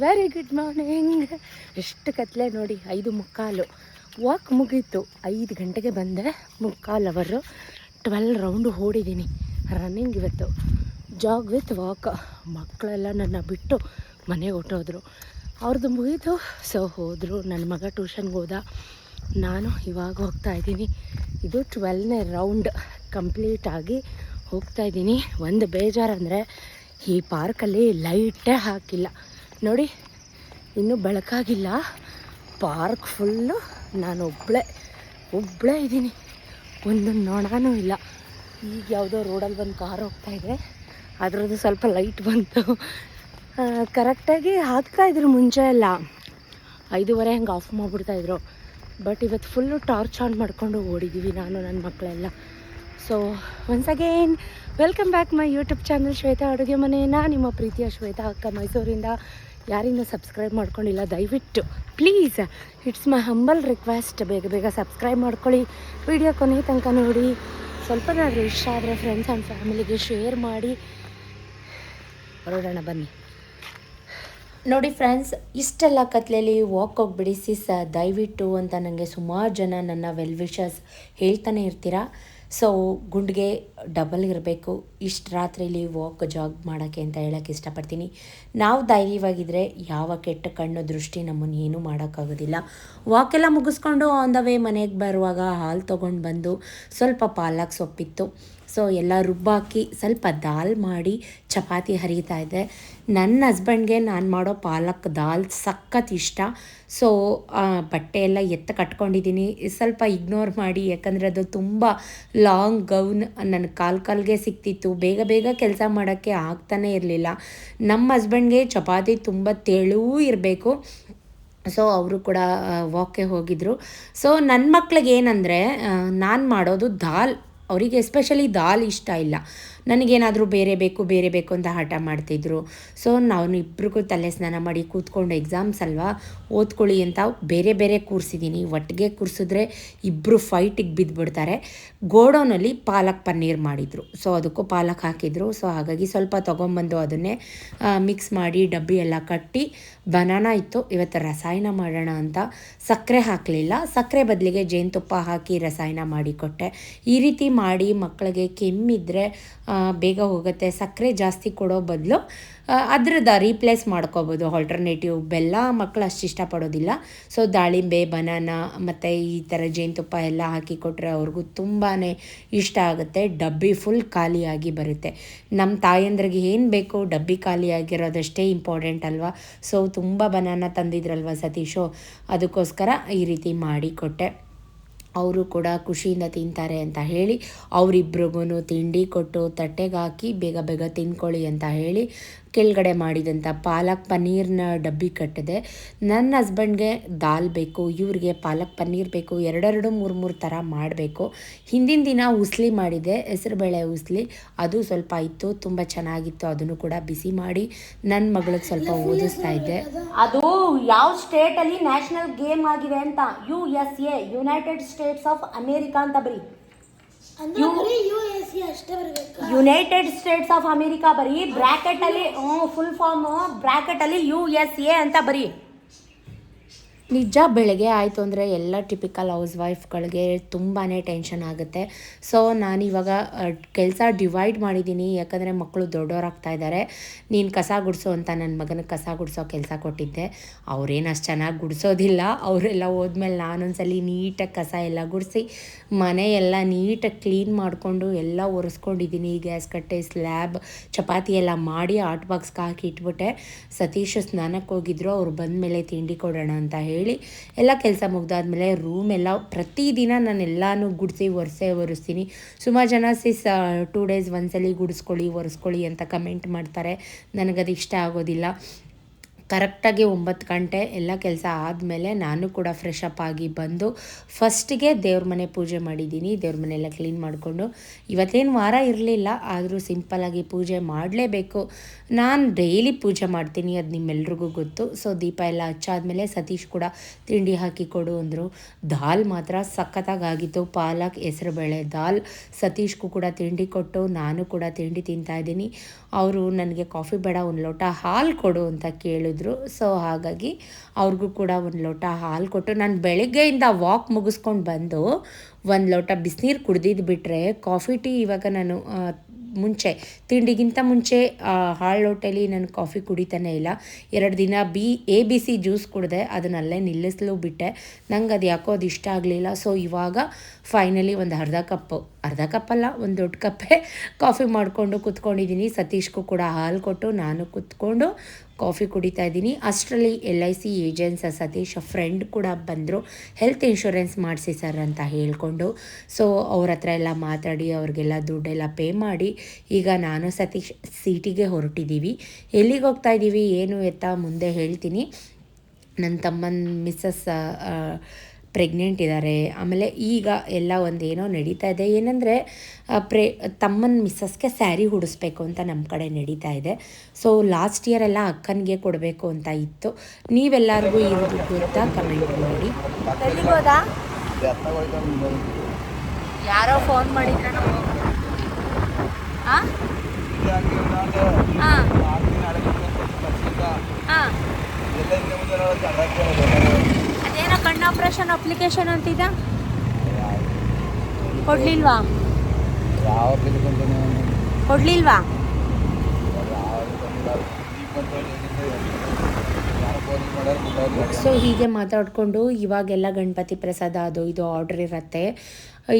Very good morning ಎಷ್ಟು ಕತ್ಲೆ ನೋಡಿ, ಐದು ಮುಕ್ಕಾಲು. ವಾಕ್ ಮುಗೀತು. ಐದು ಗಂಟೆಗೆ ಬಂದೆ. ಮುಕ್ಕಾಲು ಅವರು ಟ್ವೆಲ್ ರೌಂಡು ಓಡಿದ್ದೀನಿ. ರನ್ನಿಂಗ್ ಇವತ್ತು. ಜಾಗ್ ವಿತ್ ವಾಕ್ ಮಕ್ಕಳೆಲ್ಲ ನನ್ನ ಬಿಟ್ಟು ಮನೆಗೆ ಹೊಟ್ಟೋದ್ರು ಅವ್ರದ್ದು ಮುಗೀತು. ಸೊ ಹೋದರು. ನನ್ನ ಮಗ ಟ್ಯೂಷನ್ಗೆ ಹೋದ. ನಾನು ಇವಾಗ ಹೋಗ್ತಾ ಇದ್ದೀನಿ. ಇದು ಟ್ವೆಲ್ನೇ ರೌಂಡ್ ಕಂಪ್ಲೀಟ್ ಆಗಿ ಹೋಗ್ತಾ ಇದ್ದೀನಿ. ಒಂದು ಬೇಜಾರಂದರೆ ಈ ಪಾರ್ಕಲ್ಲಿ ಲೈಟೇ ಹಾಕಿಲ್ಲ. ನೋಡಿ, ಇನ್ನೂ ಬೆಳಕಾಗಿಲ್ಲ. ಪಾರ್ಕ್ ಫುಲ್ಲು ನಾನು ಒಬ್ಬಳೇ ಒಬ್ಬಳೇ ಇದ್ದೀನಿ. ಒಂದು ನೊಣನೂ ಇಲ್ಲ. ಈಗ ಯಾವುದೋ ರೋಡಲ್ಲಿ ಒಂದು ಕಾರ್ ಹೋಗ್ತಾ ಇದೆ. ಅದರದ್ದು ಸ್ವಲ್ಪ ಲೈಟ್ ಬಂತು. ಕರೆಕ್ಟಾಗಿ ಹಾಕ್ತಾಯಿದ್ರು ಮುಂಚೆ ಎಲ್ಲ. ಐದೂವರೆ ಹಂಗೆ ಆಫ್ ಮಾಡಿಬಿಡ್ತಾಯಿದ್ರು ಬಟ್ ಇವತ್ತು ಫುಲ್ಲು ಟಾರ್ಚ್ ಆನ್ ಮಾಡಿಕೊಂಡು ಓಡಿದ್ದೀವಿ ನಾನು ನನ್ನ ಮಕ್ಕಳೆಲ್ಲ so once again welcome back my YouTube channel Shweta ಅಡುಗೆ ಮನೆಯನ್ನು. ನಿಮ್ಮ ಪ್ರೀತಿಯ ಶ್ವೇತಾ ಅಕ್ಕ ಮೈಸೂರಿಂದ. ಯಾರಿನ್ನೂ ಸಬ್ಸ್ಕ್ರೈಬ್ ಮಾಡ್ಕೊಂಡಿಲ್ಲ, ದಯವಿಟ್ಟು please it's my humble request ಬೇಗ ಬೇಗ ಸಬ್ಸ್ಕ್ರೈಬ್ ಮಾಡ್ಕೊಳ್ಳಿ. ವಿಡಿಯೋ ಕೊನೆ ತನಕ ನೋಡಿ. ಸ್ವಲ್ಪನಾದರೂ ಇಷ್ಟ ಆದರೆ ಫ್ರೆಂಡ್ಸ್ ಆ್ಯಂಡ್ ಫ್ಯಾಮಿಲಿಗೆ ಶೇರ್ ಮಾಡಿ. ಹೊರಡೋಣ, ಬನ್ನಿ. ನೋಡಿ ಫ್ರೆಂಡ್ಸ್ ಇಷ್ಟೆಲ್ಲ ಕತ್ಲೆಯಲ್ಲಿ ವಾಕ್ ಹೋಗ್ಬಿಡಿ ಸಿಸ್ ದಯವಿಟ್ಟು ಅಂತ ನನಗೆ ಸುಮಾರು ಜನ ನನ್ನ ವೆಲ್ ವಿಷಸ್ ಹೇಳ್ತಾನೆ ಇರ್ತೀರಾ? ಸೊ ಗುಂಡಿಗೆ ಡಬಲ್ ಇರಬೇಕು. ಇಷ್ಟು ರಾತ್ರಿಲಿ ವಾಕ್ ಜಾಗ್ ಮಾಡೋಕ್ಕೆ ಅಂತ ಹೇಳೋಕ್ಕೆ ಇಷ್ಟಪಡ್ತೀನಿ. ನಾವು ಧೈರ್ಯವಾಗಿದ್ದರೆ ಯಾವ ಕೆಟ್ಟ ಕಣ್ಣು ದೃಷ್ಟಿ ನಮ್ಮನ್ನು ಏನೂ ಮಾಡೋಕ್ಕಾಗೋದಿಲ್ಲ. ವಾಕೆಲ್ಲ ಮುಗಿಸ್ಕೊಂಡು ಆನ್ ದ ವೇ ಮನೆಗೆ ಬರುವಾಗ ಹಾಲು ತೊಗೊಂಡು ಬಂದು ಸ್ವಲ್ಪ ಪಾಲಕ್ ಸೊಪ್ಪಿತ್ತು. ಸೊ ಎಲ್ಲ ರುಬ್ಬಾಕಿ ಸ್ವಲ್ಪ ದಾಲ್ ಮಾಡಿ ಚಪಾತಿ ಹರಿತಾ ಇದ್ದೆ ನನ್ನ ಹಸ್ಬೆಂಡ್ಗೆ ನಾನು ಮಾಡೋ ಪಾಲಕ್ ದಾಲ್ ಸಖತ್ ಇಷ್ಟ. ಸೊ ಬಟ್ಟೆ ಎಲ್ಲ ಎತ್ತ ಕಟ್ಕೊಂಡಿದ್ದೀನಿ. ಸ್ವಲ್ಪ ಇಗ್ನೋರ್ ಮಾಡಿ, ಯಾಕಂದರೆ ಅದು ತುಂಬ ಲಾಂಗ್ ಗೌನ್ ನನ್ನ ಕಾಲು ಕಾಲ್ಗೆ ಸಿಕ್ತಿತ್ತು. ಬೇಗ ಬೇಗ ಕೆಲಸ ಮಾಡೋಕ್ಕೆ ಆಗ್ತಾನೇ ಇರಲಿಲ್ಲ. ನಮ್ಮ ಹಸ್ಬೆಂಡ್ಗೆ ಚಪಾತಿ ತುಂಬ ತೆಳುವೂ ಇರಬೇಕು. ಸೊ ಅವರು ಕೂಡ ವಾಕ್ಗೆ ಹೋಗಿದ್ರು. ಸೊ ನನ್ನ ಮಕ್ಳಿಗೆ ಏನಂದರೆ ನಾನು ಮಾಡೋದು ದಾಲ್. ಅವರಿಗೆ ಎಸ್ಪೆಷಲಿ ದಾಲ್ ಇಷ್ಟ ಇಲ್ಲ. ನನಗೇನಾದರೂ ಬೇರೆ ಬೇಕು ಬೇರೆ ಬೇಕು ಅಂತ ಹಠ ಮಾಡ್ತಿದ್ರು. ಸೊ ನಾನು ಇಬ್ಬರಿಗೂ ತಲೆ ಸ್ನಾನ ಮಾಡಿ ಕೂತ್ಕೊಂಡು ಎಕ್ಸಾಮ್ಸ್ ಅಲ್ವಾ, ಓದ್ಕೊಳ್ಳಿ ಅಂತ ಬೇರೆ ಬೇರೆ ಕೂರಿಸಿದ್ದೀನಿ ಒಟ್ಟಿಗೆ ಕೂರಿಸಿದ್ರೆ ಇಬ್ಬರು ಫೈಟಿಗೆ ಬಿದ್ದುಬಿಡ್ತಾರೆ ಗೋಡೌನಲ್ಲಿ ಪಾಲಕ್ ಪನ್ನೀರ್ ಮಾಡಿದರು. ಸೊ ಅದಕ್ಕೂ ಪಾಲಕ್ ಹಾಕಿದ್ರು. ಸೊ ಹಾಗಾಗಿ ಸ್ವಲ್ಪ ತೊಗೊಂಬಂದು ಅದನ್ನೇ ಮಿಕ್ಸ್ ಮಾಡಿ ಡಬ್ಬಿ ಎಲ್ಲ ಕಟ್ಟಿ ಬನಾನ ಇತ್ತು. ಇವತ್ತು ರಸಾಯನ ಮಾಡೋಣ ಅಂತ ಸಕ್ಕರೆ ಹಾಕಲಿಲ್ಲ. ಸಕ್ಕರೆ ಬದಲಿಗೆ ಜೇನುತುಪ್ಪ ಹಾಕಿ ರಸಾಯನ ಮಾಡಿ ಕೊಟ್ಟೆ. ಈ ರೀತಿ ಮಾಡಿ ಮಕ್ಕಳಿಗೆ ಕೆಮ್ಮಿದ್ರೆ ಬೇಗ ಹೋಗುತ್ತೆ, ಸಕ್ಕರೆ ಜಾಸ್ತಿ ಕೊಡೋ ಬದಲು ಅದ್ರದ್ದು ರೀಪ್ಲೇಸ್ ಮಾಡ್ಕೋಬೋದು. ಆಲ್ಟರ್ನೇಟಿವ್ ಬೆಲ್ಲ ಮಕ್ಕಳು ಅಷ್ಟು ಇಷ್ಟಪಡೋದಿಲ್ಲ. ಸೊ ದಾಳಿಂಬೆ ಬನಾನ ಮತ್ತು ಈ ಥರ ಜೇನುತುಪ್ಪ ಎಲ್ಲ ಹಾಕಿ ಕೊಟ್ಟರೆ ಅವ್ರಿಗೂ ತುಂಬಾ ಇಷ್ಟ ಆಗುತ್ತೆ. ಡಬ್ಬಿ ಫುಲ್ ಖಾಲಿಯಾಗಿ ಬರುತ್ತೆ. ನಮ್ಮ ತಾಯಂದ್ರಿಗೆ ಏನು ಬೇಕು ಡಬ್ಬಿ ಖಾಲಿಯಾಗಿರೋದಷ್ಟೇ ಇಂಪಾರ್ಟೆಂಟ್ ಅಲ್ವಾ? ಸೊ ತುಂಬ ಬನಾನ ತಂದಿದ್ರಲ್ವ ಸತೀಶು? ಅದಕ್ಕೋಸ್ಕರ ಈ ರೀತಿ ಮಾಡಿ ಕೊಟ್ಟೆ. ಅವರು ಕೂಡ ಖುಷಿಯಿಂದ ತಿಂತಾರೆ ಅಂತ ಹೇಳಿ, ಅವರಿಬ್ರಿಗೂ ತಿಂಡಿ ಕೊಟ್ಟು ತಟ್ಟೆಗೆ ಹಾಕಿ ಬೇಗ ಬೇಗ ತಿನ್ಕೊಳ್ಳಿ ಅಂತ ಹೇಳಿ ಕೆಳಗಡೆ ಮಾಡಿದಂಥ ಪಾಲಕ್ ಪನ್ನೀರ್ನ ಡಬ್ಬಿ ಕಟ್ಟಿದೆ. ನನ್ನ ಹಸ್ಬೆಂಡ್ಗೆ ದಾಲ್ ಬೇಕು, ಇವ್ರಿಗೆ ಪಾಲಕ್ ಪನ್ನೀರ್ ಬೇಕು, ಎರಡೆರಡು ಮೂರು ಮೂರು ಥರ ಮಾಡಬೇಕು. ಹಿಂದಿನ ದಿನ ಉಸ್ಲಿ ಮಾಡಿದೆ ಹೆಸರುಬೇಳೆ ಉಸ್ಲಿ. ಅದು ಸ್ವಲ್ಪ ಇತ್ತು ತುಂಬ ಚೆನ್ನಾಗಿತ್ತು, ಅದನ್ನು ಕೂಡ ಬಿಸಿ ಮಾಡಿ ನನ್ನ ಮಗಳಿಗೆ ಸ್ವಲ್ಪ ಓದಿಸ್ತಾ ಇದ್ದೆ. ಅದು ಯಾವ ಸ್ಟೇಟಲ್ಲಿ ನ್ಯಾಷನಲ್ ಗೇಮ್ ಆಗಿದೆ ಅಂತ, U S A, United States of America ಅಂತ ಬರೀ. ಯುನೈಟೆಡ್ ಸ್ಟೇಟ್ಸ್ ಆಫ್ ಅಮೆರಿಕಾ ಬರೀ ಬ್ರಾಕೆಟ್ ಅಲ್ಲಿ ಫುಲ್ ಫಾರ್ಮ್ ಬ್ರಾಕೆಟ್ ಅಲ್ಲಿ ಯು ಎಸ್ ಎ ಅಂತ ಬರೀ. ನಿಜ ಬೆಳಗ್ಗೆ ಆಯಿತು ಅಂದರೆ ಎಲ್ಲ ಟಿಪಿಕಲ್ ಹೌಸ್ ವೈಫ್ಗಳಿಗೆ ತುಂಬಾ ಟೆನ್ಷನ್ ಆಗುತ್ತೆ ಸೊ ನಾನಿವಾಗ ಕೆಲಸ ಡಿವೈಡ್ ಮಾಡಿದ್ದೀನಿ ಯಾಕಂದರೆ ಮಕ್ಕಳು ದೊಡ್ಡವರಾಗ್ತಾ ಇದ್ದಾರೆ ನೀನು ಕಸ ಗುಡಿಸೋ ಅಂತ ನನ್ನ ಮಗನಿಗೆ ಕಸ ಗುಡಿಸೋ ಕೆಲಸ ಕೊಟ್ಟಿದ್ದೆ. ಅವ್ರೇನು ಅಷ್ಟು ಚೆನ್ನಾಗಿ ಗುಡಿಸೋದಿಲ್ಲ. ಅವರೆಲ್ಲ ಹೋದ್ಮೇಲೆ ನಾನೊಂದ್ಸಲಿ ನೀಟಾಗಿ ಕಸ ಎಲ್ಲ ಗುಡಿಸಿ, ಮನೆ ಎಲ್ಲ ನೀಟಾಗಿ ಕ್ಲೀನ್ ಮಾಡಿಕೊಂಡು ಎಲ್ಲ ಒರೆಸ್ಕೊಂಡಿದ್ದೀನಿ ಗ್ಯಾಸ್ ಕಟ್ಟೆ ಸ್ಲ್ಯಾಬ್ ಚಪಾತಿ ಎಲ್ಲ ಮಾಡಿ ಆಟ್ ಬಾಕ್ಸ್ಗೆ ಹಾಕಿ ಇಟ್ಬಿಟ್ಟೆ. ಸತೀಶ್ ಸ್ನಾನಕ್ಕೆ ಹೋಗಿದ್ರು. ಅವ್ರು ಬಂದ ಮೇಲೆ ತಿಂಡಿ ಕೊಡೋಣ ಅಂತ ಹೇಳಿ ಎಲ್ಲ ಕೆಲಸ ಮುಗ್ದಾದ್ಮೇಲೆ ರೂಮ್ ಎಲ್ಲ ಪ್ರತಿದಿನ ನಾನು ಎಲ್ಲನೂ ಗುಡಿಸಿ ಒರೆಸೆ ಒರೆಸ್ತೀನಿ. ಸುಮಾರು ಜನ ಸಿಸ್ ಟೂ ಡೇಸ್ ಒಂದ್ಸಲಿ ಗುಡಿಸ್ಕೊಳ್ಳಿ, ಒರೆಸ್ಕೊಳ್ಳಿ ಅಂತ ಕಮೆಂಟ್ ಮಾಡ್ತಾರೆ. ನನಗದು ಇಷ್ಟ ಆಗೋದಿಲ್ಲ. ಕರೆಕ್ಟಾಗಿ ಒಂಬತ್ತು ಗಂಟೆ ಎಲ್ಲ ಕೆಲಸ ಆದಮೇಲೆ ನಾನು ಕೂಡ ಫ್ರೆಶ್ ಅಪ್ ಆಗಿ ಬಂದು ಫಸ್ಟಿಗೆ ದೇವ್ರ ಮನೆ ಪೂಜೆ ಮಾಡಿದ್ದೀನಿ. ದೇವ್ರ ಮನೆ ಎಲ್ಲ ಕ್ಲೀನ್ ಮಾಡಿಕೊಂಡು. ಇವತ್ತೇನು ವಾರ ಇರಲಿಲ್ಲ, ಆದರೂ ಸಿಂಪಲ್ಲಾಗಿ ಪೂಜೆ ಮಾಡಲೇಬೇಕು. ನಾನು ಡೈಲಿ ಪೂಜೆ ಮಾಡ್ತೀನಿ, ಅದು ನಿಮ್ಮೆಲ್ರಿಗೂ ಗೊತ್ತು. ಸೊ ದೀಪ ಎಲ್ಲ ಹಚ್ಚಾದ್ಮೇಲೆ ಸತೀಶ್ ಕೂಡ ತಿಂಡಿ ಹಾಕಿ ಕೊಡು ಅಂದರು. ದಾಲ್ ಮಾತ್ರ ಸಖತ್ತಾಗಿತ್ತು ಪಾಲಕ್ ಹೆಸರುಬೇಳೆ ದಾಲ್. ಸತೀಶ್ಗೂ ಕೂಡ ತಿಂಡಿ ಕೊಟ್ಟು, ನಾನು ಕೂಡ ತಿಂಡಿ ತಿಂತಾ ಇದ್ದೀನಿ. ಅವರು ನನಗೆ ಕಾಫಿ ಬೇಡ, ಒಂದು ಲೋಟ ಹಾಲು ಕೊಡು ಅಂತ ಕೇಳಿದ್ರು. ಸೊ ಹಾಗಾಗಿ ಅವ್ರಿಗೂ ಕೂಡ ಒಂದು ಲೋಟ ಹಾಲು ಕೊಟ್ಟು, ನಾನು ಬೆಳಗ್ಗೆಯಿಂದ ವಾಕ್ ಮುಗಿಸ್ಕೊಂಡು ಬಂದು ಒಂದು ಲೋಟ ಬಿಸಿನೀರು ಕುಡ್ದಿದ್ದು ಬಿಟ್ಟರೆ ಕಾಫಿ ಟೀ ಇವಾಗ ನಾನು ಮುಂಚೆ, ತಿಂಡಿಗಿಂತ ಮುಂಚೆ ಹಾಳು ಲೋಟಲ್ಲಿ ನಾನು ಕಾಫಿ ಕುಡಿತಾನೇ ಇಲ್ಲ. ಎರಡು ದಿನ B, A, B, C juice ಕುಡಿದೆ ಅದನ್ನಲ್ಲೇ ನಿಲ್ಲಿಸಲು ಬಿಟ್ಟೆ. ನಂಗೆ ಅದು ಯಾಕೋ ಅದು ಇಷ್ಟ ಆಗಲಿಲ್ಲ. ಸೊ, ಇವಾಗ ಫೈನಲಿ ಒಂದು ಅರ್ಧ ಕಪ್ಪು ಅರ್ಧ ಕಪ್ಪಲ್ಲ ಒಂದು ದೊಡ್ಡ ಕಪ್ಪೆ ಕಾಫಿ ಮಾಡಿಕೊಂಡು ಕುತ್ಕೊಂಡಿದ್ದೀನಿ ಸತೀಶ್ಗೂ ಕೂಡ ಹಾಲು ಕೊಟ್ಟು ನಾನು ಕುತ್ಕೊಂಡು ಕಾಫಿ ಕುಡಿತಾ ಇದ್ದೀನಿ. ಅಷ್ಟರಲ್ಲಿ L I C agents Satish friend ಕೂಡ ಬಂದರು. ಹೆಲ್ತ್ ಇನ್ಶೂರೆನ್ಸ್ ಮಾಡಿಸಿ ಸರ್ ಅಂತ ಹೇಳಿಕೊಂಡು. ಸೊ ಅವ್ರ ಹತ್ರ ಎಲ್ಲ ಮಾತಾಡಿ, ಅವ್ರಿಗೆಲ್ಲ ದುಡ್ಡೆಲ್ಲ ಪೇ ಮಾಡಿ. ಈಗ ನಾನು ಸತೀಶ್ ಸಿಟಿಗೆ ಹೊರಟಿದ್ದೀವಿ ಎಲ್ಲಿಗೆ ಹೋಗ್ತಾ ಇದ್ದೀವಿ ಏನು ಎತ್ತ? ಮುಂದೆ ಹೇಳ್ತೀನಿ. ನನ್ನ ತಮ್ಮನ ಮಿಸ್ಸಸ್ ಪ್ರೆಗ್ನೆಂಟ್ ಇದ್ದಾರೆ ಆಮೇಲೆ ಈಗ ಎಲ್ಲ ಒಂದು ಏನೋ ನಡೀತಾ ಇದೆ. ಏನಂದರೆ ಪ್ರೆ ತಮ್ಮನ ಮಿಸ್ಸಸ್ಗೆ ಸ್ಯಾರಿ ಹುಡಿಸ್ಬೇಕು ಅಂತ ನಮ್ಮ ಕಡೆ ನಡೀತಾ ಇದೆ. ಸೊ ಲಾಸ್ಟ್ ಇಯರ್ ಎಲ್ಲ ಅಕ್ಕನಿಗೆ ಕೊಡಬೇಕು ಅಂತ ಇತ್ತು. ನೀವೆಲ್ಲರಿಗೂ ಇರೋದು ಗೊತ್ತಾ ಕಮೆಂಟ್ ಮಾಡಿ. ಯಾರೋ ಫೋನ್ ಹಾಂ ಹಾಂ ಅದೇನೋ ಕಣ್ಣು ಆಪ್ರೇಷನ್ ಅಪ್ಲಿಕೇಶನ್ ಅಂತಿದ್ದ ಕೊಡ್ಲಿಲ್ವಾ? ಕೊಡ್ಲಿಲ್ವಾ? ಸೊ ಹೀಗೆ ಮಾತಾಡಿಕೊಂಡು ಇವಾಗೆಲ್ಲ ಗಣಪತಿ ಪ್ರಸಾದ ಅದು ಇದು ಆರ್ಡ್ರ್ ಇರುತ್ತೆ.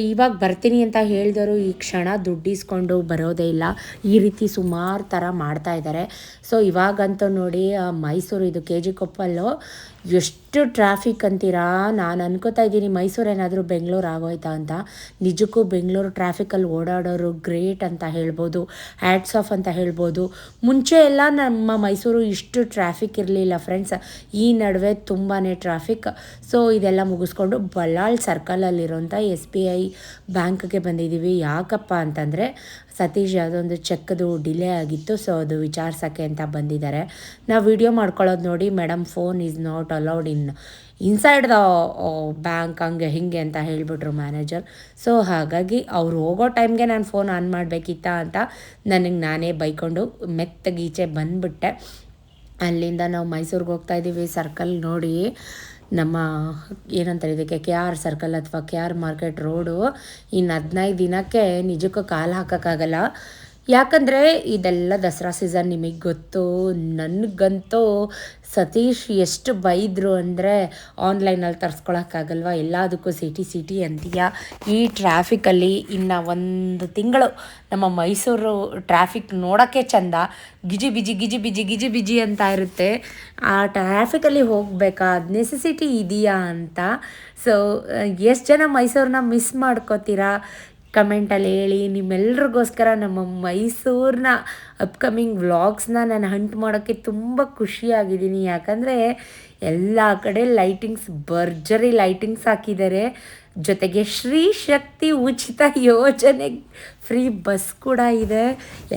ಇವಾಗ ಬರ್ತೀನಿ ಅಂತ ಹೇಳಿದವರು ಈ ಕ್ಷಣ ದುಡ್ಡಿಸ್ಕೊಂಡು ಬರೋದೇ ಇಲ್ಲ. ಈ ರೀತಿ ಸುಮಾರು ಥರ ಮಾಡ್ತಾ ಇದ್ದಾರೆ ಸೊ ಇವಾಗಂತೂ ನೋಡಿ ಮೈಸೂರು ಇದು ಕೆ ಜಿ ಕೊಪ್ಪಲ್ಲು. ಎಷ್ಟು ಟ್ರಾಫಿಕ್ ಅಂತೀರಾ? ನಾನು ಅನ್ಕೋತಾ ಇದ್ದೀನಿ ಮೈಸೂರು ಏನಾದರೂ ಬೆಂಗಳೂರು ಆಗೋಯ್ತಾ ಅಂತ. ನಿಜಕ್ಕೂ ಬೆಂಗಳೂರು ಟ್ರಾಫಿಕಲ್ಲಿ ಓಡಾಡೋರು ಗ್ರೇಟ್ ಅಂತ ಹೇಳ್ಬೋದು. ಹ್ಯಾಟ್ಸ್ ಆಫ್ ಅಂತ ಹೇಳ್ಬೋದು. ಮುಂಚೆ ಎಲ್ಲ ನಮ್ಮ ಮೈಸೂರು ಇಷ್ಟು ಟ್ರಾಫಿಕ್ ಇರಲಿಲ್ಲ ಫ್ರೆಂಡ್ಸ್ ಈ ನಡುವೆ ತುಂಬಾ ಟ್ರಾಫಿಕ್ ಸೊ ಇದೆಲ್ಲ ಮುಗಿಸ್ಕೊಂಡು ಬಲ್ಲಾಳ್ ಸರ್ಕಲಲ್ಲಿರೋಂಥ ಎಸ್ ಬಿ ಐ ಬ್ಯಾಂಕ್ಗೆ ಬಂದಿದ್ದೀವಿ. ಯಾಕಪ್ಪ ಅಂತಂದರೆ ಸತೀಶ್ ಯಾವುದೊಂದು ಚೆಕ್ದು ಡಿಲೇ ಆಗಿತ್ತು. ಸೊ ಅದು ವಿಚಾರಿಸೋಕ್ಕೆ ಅಂತ ಬಂದಿದ್ದಾರೆ. ನಾವು ವಿಡಿಯೋ ಮಾಡ್ಕೊಳ್ಳೋದು ನೋಡಿ madam phone is not allowed in, inside the bank, ಹಂಗೆ ಹಿಂಗೆ ಅಂತ ಹೇಳಿಬಿಟ್ರು ಮ್ಯಾನೇಜರ್. ಸೊ ಹಾಗಾಗಿ ಅವ್ರು ಹೋಗೋ ಟೈಮ್ಗೆ ನಾನು ಫೋನ್ ಆನ್ ಮಾಡಬೇಕಿತ್ತ ಅಂತ ನನಗೆ ನಾನೇ ಬೈಕೊಂಡು ಮೆತ್ತಗೀಚೆ ಬಂದುಬಿಟ್ಟೆ. ಅಲ್ಲಿಂದ ನಾವು ಮೈಸೂರಿಗೆ ಹೋಗ್ತಾ ಇದ್ದೀವಿ. ಸರ್ಕಲ್ ನೋಡಿ ನಮ್ಮ ಏನಂತಾರೆ ಇದಕ್ಕೆ ಕೆ ಆರ್ ಸರ್ಕಲ್ ಅಥವಾ ಕೆ ಆರ್ ಮಾರ್ಕೆಟ್ ರೋಡು ಇನ್ನು ಹದಿನೈದು ದಿನಕ್ಕೆ ನಿಜಕ್ಕೂ ಕಾಲು ಹಾಕೋಕ್ಕಾಗಲ್ಲ. ಯಾಕಂದರೆ ಇದೆಲ್ಲ ದಸರಾ ಸೀಸನ್ ನಿಮಗೆ ಗೊತ್ತು. ನನಗಂತೂ ಸತೀಶ್ ಎಷ್ಟು ಬೈದರು ಅಂದರೆ ಆನ್ಲೈನಲ್ಲಿ ತರ್ಸ್ಕೊಳಕ್ಕಾಗಲ್ವಾ? ಎಲ್ಲದಕ್ಕೂ ಸಿಟಿ ಸಿಟಿ ಅಂತೀಯ? ಈ ಟ್ರಾಫಿಕಲ್ಲಿ ಇನ್ನು ಒಂದು ತಿಂಗಳು ನಮ್ಮ ಮೈಸೂರು ಟ್ರಾಫಿಕ್ ನೋಡೋಕ್ಕೆ ಚಂದ. ಗಿಜಿ ಬಿಜಿ ಗಿಜಿ ಬಿಜಿ ಗಿಜಿ ಬಿಜಿ ಅಂತ ಇರುತ್ತೆ. ಆ ಟ್ರಾಫಿಕಲ್ಲಿ ಹೋಗಬೇಕಾ? ನೆಸೆಸಿಟಿ ಇದೆಯಾ ಅಂತ. ಸೊ ಎಷ್ಟು ಜನ ಮೈಸೂರನ್ನ ಮಿಸ್ ಮಾಡ್ಕೋತೀರಾ? ಕಮೆಂಟಲ್ಲಿ ಹೇಳಿ ನಿಮ್ಮೆಲ್ರಿಗೋಸ್ಕರ ನಮ್ಮ ಮೈಸೂರಿನ ಅಪ್ಕಮಿಂಗ್ ವ್ಲಾಗ್ಸ್ನ ನಾನು ಹಂಟ್ ಮಾಡೋಕ್ಕೆ ತುಂಬ ಖುಷಿಯಾಗಿದ್ದೀನಿ. ಯಾಕಂದರೆ ಎಲ್ಲ ಕಡೆ ಲೈಟಿಂಗ್ಸ್ ಭರ್ಜರಿ ಲೈಟಿಂಗ್ಸ್ ಹಾಕಿದ್ದಾರೆ. ಜೊತೆಗೆ ಶ್ರೀ ಶಕ್ತಿ ಉಚಿತ ಯೋಜನೆ ಫ್ರೀ ಬಸ್ ಕೂಡ ಇದೆ.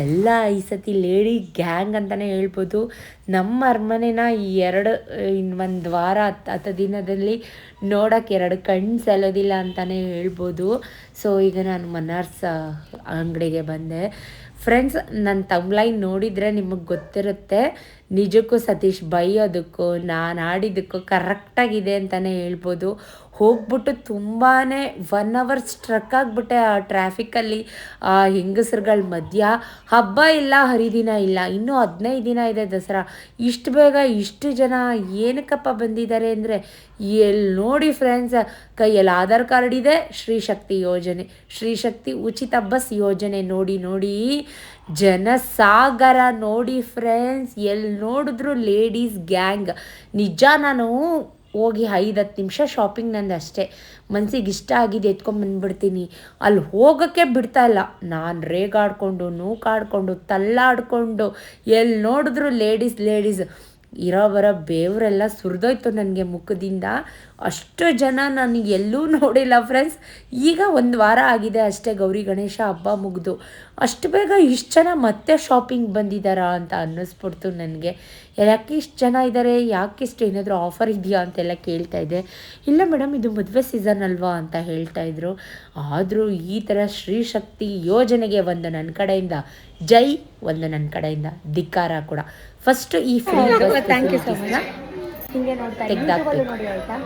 ಎಲ್ಲ ಈ ಸತಿ ಲೇಡಿ ಗ್ಯಾಂಗ್ ಅಂತಲೇ ಹೇಳ್ಬೋದು. ನಮ್ಮ ಅರಮನೆನ ಈ ಎರಡು ಇನ್ನು ಒಂದು ವಾರ ಹತ್ತು ಹತ್ತು ದಿನದಲ್ಲಿ ನೋಡೋಕ್ಕೆ ಎರಡು ಕಣ್ಣು ಸೆಲೋದಿಲ್ಲ ಅಂತಲೇ ಹೇಳ್ಬೋದು. ಸೊ ಈಗ ನಾನು ಮನ್ನಾರ್ಸ್ ಅಂಗಡಿಗೆ ಬಂದೆ. ಫ್ರೆಂಡ್ಸ್ ನನ್ನ ತಮ್ಲೈನ್ ನೋಡಿದರೆ ನಿಮಗೆ ಗೊತ್ತಿರುತ್ತೆ. ನಿಜಕ್ಕೂ ಸತೀಶ್ ಬೈಯೋದಕ್ಕೂ ನಾನು ಆಡಿದ್ದಕ್ಕೂ ಕರೆಕ್ಟಾಗಿದೆ ಅಂತಲೇ ಹೇಳ್ಬೋದು. ಹೋಗ್ಬಿಟ್ಟು ತುಂಬಾ ಒನ್ ಅವರ್ ಸ್ಟ್ರಕ್ ಆಗಿಬಿಟ್ಟೆ ಆ ಟ್ರಾಫಿಕಲ್ಲಿ ಆ ಹೆಂಗಸರುಗಳ ಮಧ್ಯ. ಹಬ್ಬ ಇಲ್ಲ, ಹರಿದಿನ ಇಲ್ಲ, ಇನ್ನೂ ಹದಿನೈದು ದಿನ ಇದೆ ದಸರಾ. ಇಷ್ಟು ಬೇಗ ಇಷ್ಟು ಜನ ಏನಕ್ಕಪ್ಪ ಬಂದಿದ್ದಾರೆ ಅಂದರೆ ಎಲ್ಲಿ ನೋಡಿ ಫ್ರೆಂಡ್ಸ್ ಕೈಯಲ್ಲಿ ಆಧಾರ್ ಕಾರ್ಡ್ ಇದೆ ಶ್ರೀಶಕ್ತಿ ಯೋಜನೆ. ಶ್ರೀಶಕ್ತಿ ಉಚಿತ ಬಸ್ ಯೋಜನೆ ನೋಡಿ ನೋಡಿ, ಜನಸಾಗರ ನೋಡಿ ಫ್ರೆಂಡ್ಸ್ ಎಲ್ಲಿ ನೋಡಿದ್ರು ಲೇಡೀಸ್ ಗ್ಯಾಂಗ್ ನಿಜ ನಾನು ಹೋಗಿ ಐದು ಹತ್ತು ನಿಮಿಷ ಶಾಪಿಂಗ್ ನಂದು ಅಷ್ಟೇ. ಮನ್ಸಿಗೆ ಇಷ್ಟ ಆಗಿದೆ ಎತ್ಕೊಂಬಂದ್ಬಿಡ್ತೀನಿ ಅಲ್ಲಿ ಹೋಗೋಕ್ಕೆ ಬಿಡ್ತಾ ಇಲ್ಲ. ನಾನು ರೇಗಾಡ್ಕೊಂಡು, ನೂಕಾಡ್ಕೊಂಡು, ತಲ್ಲಾಡಿಕೊಂಡು ಎಲ್ಲಿ ನೋಡಿದ್ರು ಲೇಡೀಸ್ ಲೇಡೀಸ್ ಇರೋ ಬರೋ ಬೇವರೆಲ್ಲ ಸುರಿದೋಯ್ತು ನನಗೆ ಮುಖದಿಂದ. ಅಷ್ಟು ಜನ ನಾನು ಎಲ್ಲೂ ನೋಡಿಲ್ಲ ಫ್ರೆಂಡ್ಸ್ ಈಗ ಒಂದು ವಾರ ಆಗಿದೆ ಅಷ್ಟೇ ಗೌರಿ ಗಣೇಶ ಹಬ್ಬ ಮುಗಿದು. ಅಷ್ಟು ಬೇಗ ಇಷ್ಟು ಜನ ಮತ್ತೆ ಶಾಪಿಂಗ್ ಬಂದಿದ್ದಾರಾ ಅಂತ ಅನ್ನಿಸ್ಬಿಡ್ತು ನನಗೆ. ಯಾಕೆ ಇಷ್ಟು ಜನ ಇದ್ದಾರೆ ಯಾಕೆ ಇಷ್ಟು ಏನಾದರೂ ಆಫರ್ ಇದೆಯಾ ಅಂತೆಲ್ಲ ಕೇಳ್ತಾ ಇದ್ದೆ. ಇಲ್ಲ ಮೇಡಮ್ ಇದು ಮದುವೆ ಸೀಸನ್ ಅಲ್ವಾ ಅಂತ ಹೇಳ್ತಾ ಇದ್ರು. ಆದರೂ ಈ ಥರ ಶ್ರೀಶಕ್ತಿ ಯೋಜನೆಗೆ ಒಂದು ನನ್ನ ಕಡೆಯಿಂದ ಜೈ ಒಂದು ನನ್ನ ಕಡೆಯಿಂದ ಧಿಕ್ಕಾರ ಕೂಡ. ಫಸ್ಟ್ ಈ free thank you so much ಹಿಂಗೆ ನೋಡ್ತಾ ತೆಗ್ದಾಕ್ಬೇಕು. ನೋಡಿ ಆಯಿತಾ?